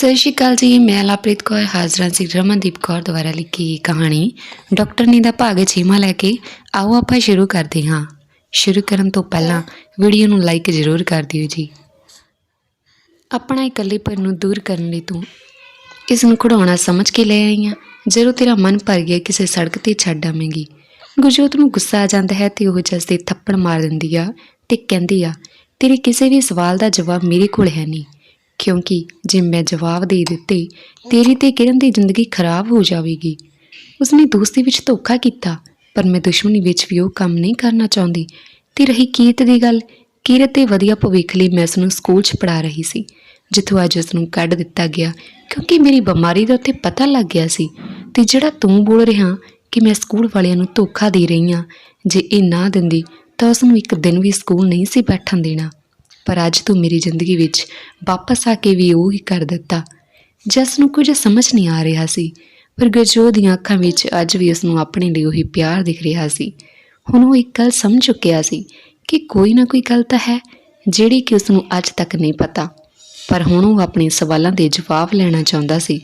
ਸਤਿ ਸ਼੍ਰੀ ਅਕਾਲ ਜੀ, ਮੈਂ ਲਾਪ੍ਰੀਤ ਕੌਰ, ਹਾਜ਼ਰਾਂ ਸੀ ਰਮਨਦੀਪ ਕੌਰ ਦੁਆਰਾ ਲਿਖੀ ਕਹਾਣੀ। ਡਾਕਟਰ ਨੀ ਦਾ ਭਾਗ ਛੇਵਾਂ ਲੈ ਕੇ ਆਓ ਆਪਾਂ ਸ਼ੁਰੂ ਕਰਦੇ ਹਾਂ। ਸ਼ੁਰੂ ਕਰਨ ਤੋਂ ਪਹਿਲਾਂ ਵੀਡੀਓ ਨੂੰ ਲਾਈਕ ਜ਼ਰੂਰ ਕਰ ਦਿਓ ਜੀ। ਆਪਣਾ ਇਕੱਲੇਪਨ ਨੂੰ ਦੂਰ ਕਰਨ ਲਈ ਤੂੰ ਇਸ ਨੂੰ ਖੜਾਉਣਾ ਸਮਝ ਕੇ ਲੈ ਆਈ ਆਂ। ਜਦੋਂ ਤੇਰਾ ਮਨ ਭਰ ਗਿਆ, ਕਿਸੇ ਸੜਕ ਤੇ ਛੱਡ ਆਵੇਂਗੀ। ਗੁਰਜੋਤ ਨੂੰ ਗੁੱਸਾ ਆ ਜਾਂਦਾ ਹੈ ਤੇ ਉਹ ਜਸ ਦੇ ਥੱਪੜ ਮਾਰ ਦਿੰਦੀ ਆ ਤੇ ਕਹਿੰਦੀ ਆ, ਤੇਰੇ ਕਿਸੇ ਵੀ ਸਵਾਲ ਦਾ ਜਵਾਬ ਮੇਰੇ ਕੋਲ ਹੈ ਨਹੀਂ। ਕਿਉਂਕਿ ਜੇ ਮੈਂ ਜਵਾਬ ਦੇ ਦਿੱਤੇ, ਤੇਰੀ ਤੇ ਕਿਰਨ ਦੀ ਜ਼ਿੰਦਗੀ ਖਰਾਬ ਹੋ ਜਾਵੇਗੀ। ਉਸਨੇ ਦੋਸਤੀ ਵਿੱਚ ਧੋਖਾ ਕੀਤਾ, ਪਰ ਮੈਂ ਦੁਸ਼ਮਣੀ ਵਿੱਚ ਵੀ ਉਹ ਕੰਮ ਨਹੀਂ ਕਰਨਾ ਚਾਹੁੰਦੀ। ਤੇ ਰਹੀ ਕੀਰਤ ਦੀ ਗੱਲ, ਕੀਰਤ 'ਤੇ ਵਧੀਆ ਭਵਿੱਖ ਲਈ ਮੈਂ ਉਸਨੂੰ ਸਕੂਲ 'ਚ ਪੜਾ ਰਹੀ ਸੀ, ਜਿੱਥੋਂ ਅੱਜ ਉਸਨੂੰ ਕੱਢ ਦਿੱਤਾ ਗਿਆ, ਕਿਉਂਕਿ ਮੇਰੀ ਬਿਮਾਰੀ ਦਾ ਉੱਥੇ ਪਤਾ ਲੱਗ ਗਿਆ ਸੀ। ਤੇ ਜਿਹੜਾ ਤੂੰ ਬੋਲ ਰਿਹਾ ਕਿ ਮੈਂ ਸਕੂਲ ਵਾਲਿਆਂ ਨੂੰ ਧੋਖਾ ਦੇ ਰਹੀ ਹਾਂ, ਜੇ ਇਹ ਨਾ ਦਿੰਦੀ, ਤਾਂ ਉਸ ਨੂੰ ਇੱਕ ਦਿਨ ਵੀ ਸਕੂਲ ਨਹੀਂ ਸੀ ਬੈਠਣ ਦੇਣਾ। ਪਰ ਅੱਜ ਤੂੰ ਮੇਰੀ ਜ਼ਿੰਦਗੀ ਵਿੱਚ ਵਾਪਸ ਆ ਕੇ ਵੀ ਉਹ ਹੀ ਕਰ ਦਿੱਤਾ। ਜਸ ਨੂੰ ਕੁਝ ਸਮਝ ਨਹੀਂ ਆ ਰਿਹਾ ਸੀ, ਪਰ ਗੁਰਜੋਤ ਦੀਆਂ ਅੱਖਾਂ ਵਿੱਚ ਅੱਜ ਵੀ ਉਸ ਨੂੰ ਆਪਣੇ ਲਈ ਉਹੀ ਪਿਆਰ ਦਿਖ ਰਿਹਾ ਸੀ। ਹੁਣ ਉਹ ਇੱਕ ਗੱਲ ਸਮਝ ਚੁੱਕਿਆ ਸੀ ਕਿ ਕੋਈ ਨਾ ਕੋਈ ਗੱਲ ਤਾਂ ਹੈ, ਜਿਹੜੀ ਕਿ ਉਸ ਨੂੰ ਅੱਜ ਤੱਕ ਨਹੀਂ ਪਤਾ। ਪਰ ਹੁਣ ਉਹ ਆਪਣੇ ਸਵਾਲਾਂ ਦੇ ਜਵਾਬ ਲੈਣਾ ਚਾਹੁੰਦਾ ਸੀ,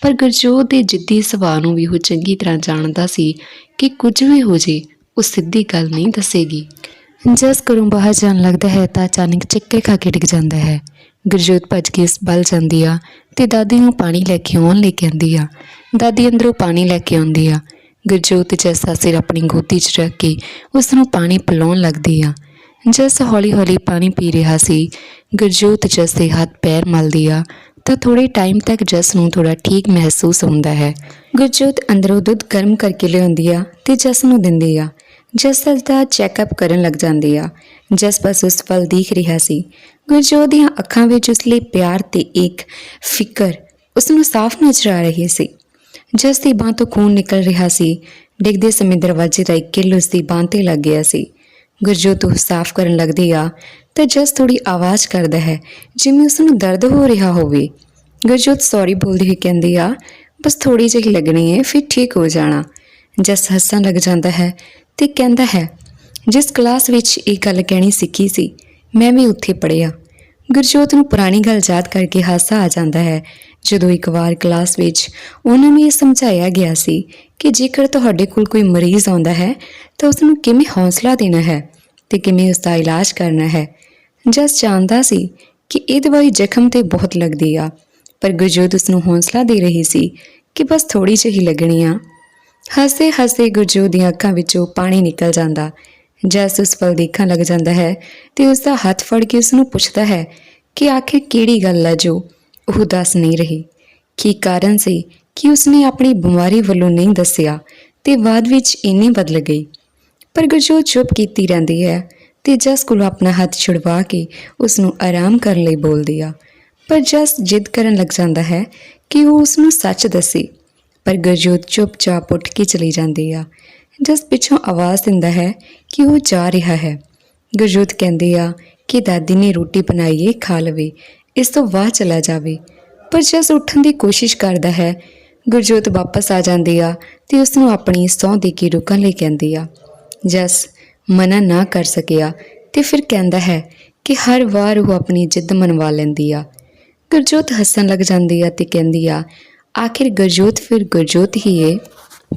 ਪਰ ਗੁਰਜੋਤ ਦੇ ਜਿੱਦੀ ਸੁਭਾਅ ਨੂੰ ਵੀ ਉਹ ਚੰਗੀ ਤਰ੍ਹਾਂ ਜਾਣਦਾ ਸੀ ਕਿ ਕੁਝ ਵੀ ਹੋ ਜੇ, ਉਹ ਸਿੱਧੀ ਗੱਲ ਨਹੀਂ ਦੱਸੇਗੀ। ਜਸ ਘਰੋਂ ਬਾਹਰ ਜਾਣ ਲੱਗਦਾ ਹੈ ਤਾਂ ਅਚਾਨਕ ਚੱਕੇ ਖਾ ਕੇ ਡਿੱਗ ਜਾਂਦਾ ਹੈ। ਗੁਰਜੋਤ ਭੱਜ ਕੇ ਇਸ ਬਲ ਜਾਂਦੀ ਆ ਤੇ ਦਾਦੀ ਨੂੰ ਪਾਣੀ ਲੈ ਕੇ ਆਉਣ ਲਈ ਕਹਿੰਦੀ ਆ। ਦਾਦੀ ਅੰਦਰੋਂ ਪਾਣੀ ਲੈ ਕੇ ਆਉਂਦੀ ਆ। ਗੁਰਜੋਤ ਜਸ ਦਾ ਸਿਰ ਆਪਣੀ ਗੋਦੀ 'ਚ ਰੱਖ ਕੇ ਉਸ ਨੂੰ ਪਾਣੀ ਪਿਲਾਉਣ ਲੱਗਦੀ ਆ। ਜਸ ਹੌਲੀ-ਹੌਲੀ ਪਾਣੀ ਪੀ ਰਿਹਾ ਸੀ। ਗੁਰਜੋਤ ਜਸ ਦੇ ਹੱਥ ਪੈਰ ਮਲਦੀ ਆ ਤਾਂ ਥੋੜੇ ਟਾਈਮ ਤੱਕ ਜਸ ਨੂੰ ਥੋੜਾ ਠੀਕ ਮਹਿਸੂਸ ਹੁੰਦਾ ਹੈ। ਗੁਰਜੋਤ ਅੰਦਰੋਂ ਦੁੱਧ ਗਰਮ ਕਰਕੇ ਲਿਆਉਂਦੀ ਆ ਤੇ ਜਸ ਨੂੰ ਦਿੰਦੀ ਆ। ਜਸ ਦਾ ਚੈੱਕਅਪ ਕਰਨ ਲੱਗ ਜਾਂਦੀ ਆ, ਜਸ ਬਸ ਉਸ ਵੱਲ ਦੇਖ ਰਿਹਾ ਸੀ, ਗੁਰਜੋਤ ਦੀਆਂ ਅੱਖਾਂ ਵਿੱਚ ਉਸ ਲਈ ਪਿਆਰ ਤੇ ਇੱਕ ਫਿਕਰ ਉਸ ਨੂੰ ਸਾਫ਼ ਨਜ਼ਰ ਆ ਰਹੀ ਸੀ। ਜਸ ਦੀ ਬਾਂਹ ਤੋਂ ਖੂਨ ਨਿਕਲ ਰਿਹਾ ਸੀ, ਡਿੱਗਦੇ ਸਮੇਂ ਦਰਵਾਜ਼ੇ ਦਾ ਇੱਕ ਕਿੱਲ ਉਸ ਦੀ ਬਾਂਹ ਤੇ ਲੱਗ ਗਿਆ ਸੀ। ਗੁਰਜੋਤ ਉਹ ਸਾਫ਼ ਕਰਨ ਲੱਗਦੀ ਆ ਤਾਂ ਜਸ ਥੋੜੀ ਆਵਾਜ਼ ਕਰਦਾ ਹੈ, ਜਿਵੇਂ ਉਸ ਨੂੰ ਦਰਦ ਹੋ ਰਿਹਾ ਹੋਵੇ। ਗੁਰਜੋਤ ਸੌਰੀ ਬੋਲਦੀ ਹੋਈ ਕਹਿੰਦੀ ਆ, ਬਸ ਥੋੜੀ ਜਿਹੀ ਲੱਗਣੀ ਹੈ ਫਿਰ ਠੀਕ ਹੋ ਜਾਣਾ। ਜਸ ਹੱਸਣ ਲੱਗ ਜਾਂਦਾ ਹੈ ਤੇ ਕਹਿੰਦਾ ਹੈ, ਜਿਸ ਕਲਾਸ ਵਿੱਚ ਇਹ ਗੱਲ ਕਹਿਣੀ ਸਿੱਖੀ ਸੀ, ਮੈਂ ਵੀ ਉੱਥੇ ਪੜਿਆ ਗੁਰਜੋਤ ਨੂੰ ਪੁਰਾਣੀ ਗੱਲ ਯਾਦ ਕਰਕੇ ਹਾਸਾ ਆ ਜਾਂਦਾ ਹੈ। ਜਦੋਂ ਇੱਕ ਵਾਰ ਕਲਾਸ ਵਿੱਚ ਉਹਨਾਂ ਨੂੰ ਇਹ ਸਮਝਾਇਆ ਗਿਆ ਸੀ ਕਿ ਜੇਕਰ ਤੁਹਾਡੇ ਕੋਲ ਕੋਈ ਮਰੀਜ਼ ਆਉਂਦਾ ਹੈ, ਤਾਂ ਉਸ ਨੂੰ ਕਿਵੇਂ ਹੌਸਲਾ ਦੇਣਾ ਹੈ ਤੇ ਕਿਵੇਂ ਉਸ ਦਾ ਇਲਾਜ ਕਰਨਾ ਹੈ। ਜਸ ਜਾਣਦਾ ਸੀ ਕਿ ਇਹ ਦਵਾਈ ਜ਼ਖਮ ਤੇ ਬਹੁਤ ਲੱਗਦੀ ਆ, ਪਰ ਗੁਰਜੋਤ ਉਸ ਨੂੰ ਹੌਸਲਾ ਦੇ ਰਹੀ ਸੀ ਕਿ ਬਸ ਥੋੜੀ ਜਿਹੀ ਲੱਗਣੀ ਆ। ਹੱਸਦੇ ਹੱਸਦੇ ਗੁਰਜੋਤ ਦੀਆਂ ਅੱਖਾਂ ਵਿੱਚੋਂ ਪਾਣੀ ਨਿਕਲ ਜਾਂਦਾ। ਜਸ ਉਸ ਵੱਲ ਦੇਖਣ ਲੱਗ ਜਾਂਦਾ ਹੈ ਤੇ ਉਸ ਦਾ ਹੱਥ ਫੜ ਕੇ ਉਸ ਨੂੰ ਪੁੱਛਦਾ ਹੈ ਕਿ ਆਖਿਰ ਕਿਹੜੀ ਗੱਲ ਹੈ ਜੋ ਉਹ ਦੱਸ ਨਹੀਂ ਰਹੀ? ਕੀ ਕਾਰਨ ਸੀ ਕਿ ਉਸਨੇ ਆਪਣੀ ਬਿਮਾਰੀ ਵੱਲੋਂ ਨਹੀਂ ਦੱਸਿਆ ਤੇ ਬਾਅਦ ਵਿੱਚ ਇੰਨੀ ਬਦਲ ਗਈ? ਪਰ ਗੁਰਜੋਤ ਚੁੱਪ ਕੀਤੀ ਰਹਿੰਦੀ ਹੈ ਤੇ ਜਸ ਕੋਲੋਂ ਆਪਣਾ ਹੱਥ ਛੁਡਵਾ ਕੇ ਉਸ ਨੂੰ ਆਰਾਮ ਕਰਨ ਲਈ ਬੋਲਦੀ ਆ। ਪਰ ਜਸ ਜਿੱਦ ਕਰਨ ਲੱਗ ਜਾਂਦਾ ਹੈ ਕਿ ਉਹ ਉਸ ਨੂੰ ਸੱਚ ਦੱਸੇ। ਪਰ ਗੁਰਜੋਤ ਚੁੱਪਚਾਪ ਉੱਠ ਕੇ ਚਲੀ ਜਾਂਦੀ ਆ। ਜਸ ਪਿੱਛੋਂ ਆਵਾਜ਼ ਦਿੰਦਾ ਹੈ ਕਿ ਉਹ ਜਾ ਰਿਹਾ ਹੈ। ਗੁਰਜੋਤ ਕਹਿੰਦੀ ਆ ਕਿ ਦਾਦੀ ਨੇ ਰੋਟੀ ਬਣਾਈ ਏ, ਖਾ ਲਵੇ। ਇਸ ਤੋਂ ਬਾਅਦ ਚਲਾ ਜਾਵੇ। ਪਰ ਜਸ ਉੱਠਣ ਦੀ ਕੋਸ਼ਿਸ਼ ਕਰਦਾ ਹੈ। ਗੁਰਜੋਤ ਵਾਪਸ ਆ ਜਾਂਦੀ ਆ ਤੇ ਉਸ ਨੂੰ ਆਪਣੀ ਸਹੁੰ ਦੇ ਕੇ ਰੁਕਣ ਲਈ ਕਹਿੰਦੀ ਆ। ਜਸ ਮਨਾ ਨਾ ਕਰ ਸਕਿਆ ਤੇ ਫਿਰ ਕਹਿੰਦਾ ਹੈ ਕਿ ਹਰ ਵਾਰ ਉਹ ਆਪਣੀ ਜਿੱਦ ਮਨਵਾ ਲੈਂਦੀ ਆ। ਗੁਰਜੋਤ ਹੱਸਣ ਲੱਗ ਜਾਂਦੀ ਆ ਤੇ ਕਹਿੰਦੀ ਆ ਆਖਿਰ ਗੁਰਜੋਤ ਫਿਰ ਗੁਰਜੋਤ ਹੀ ਏ।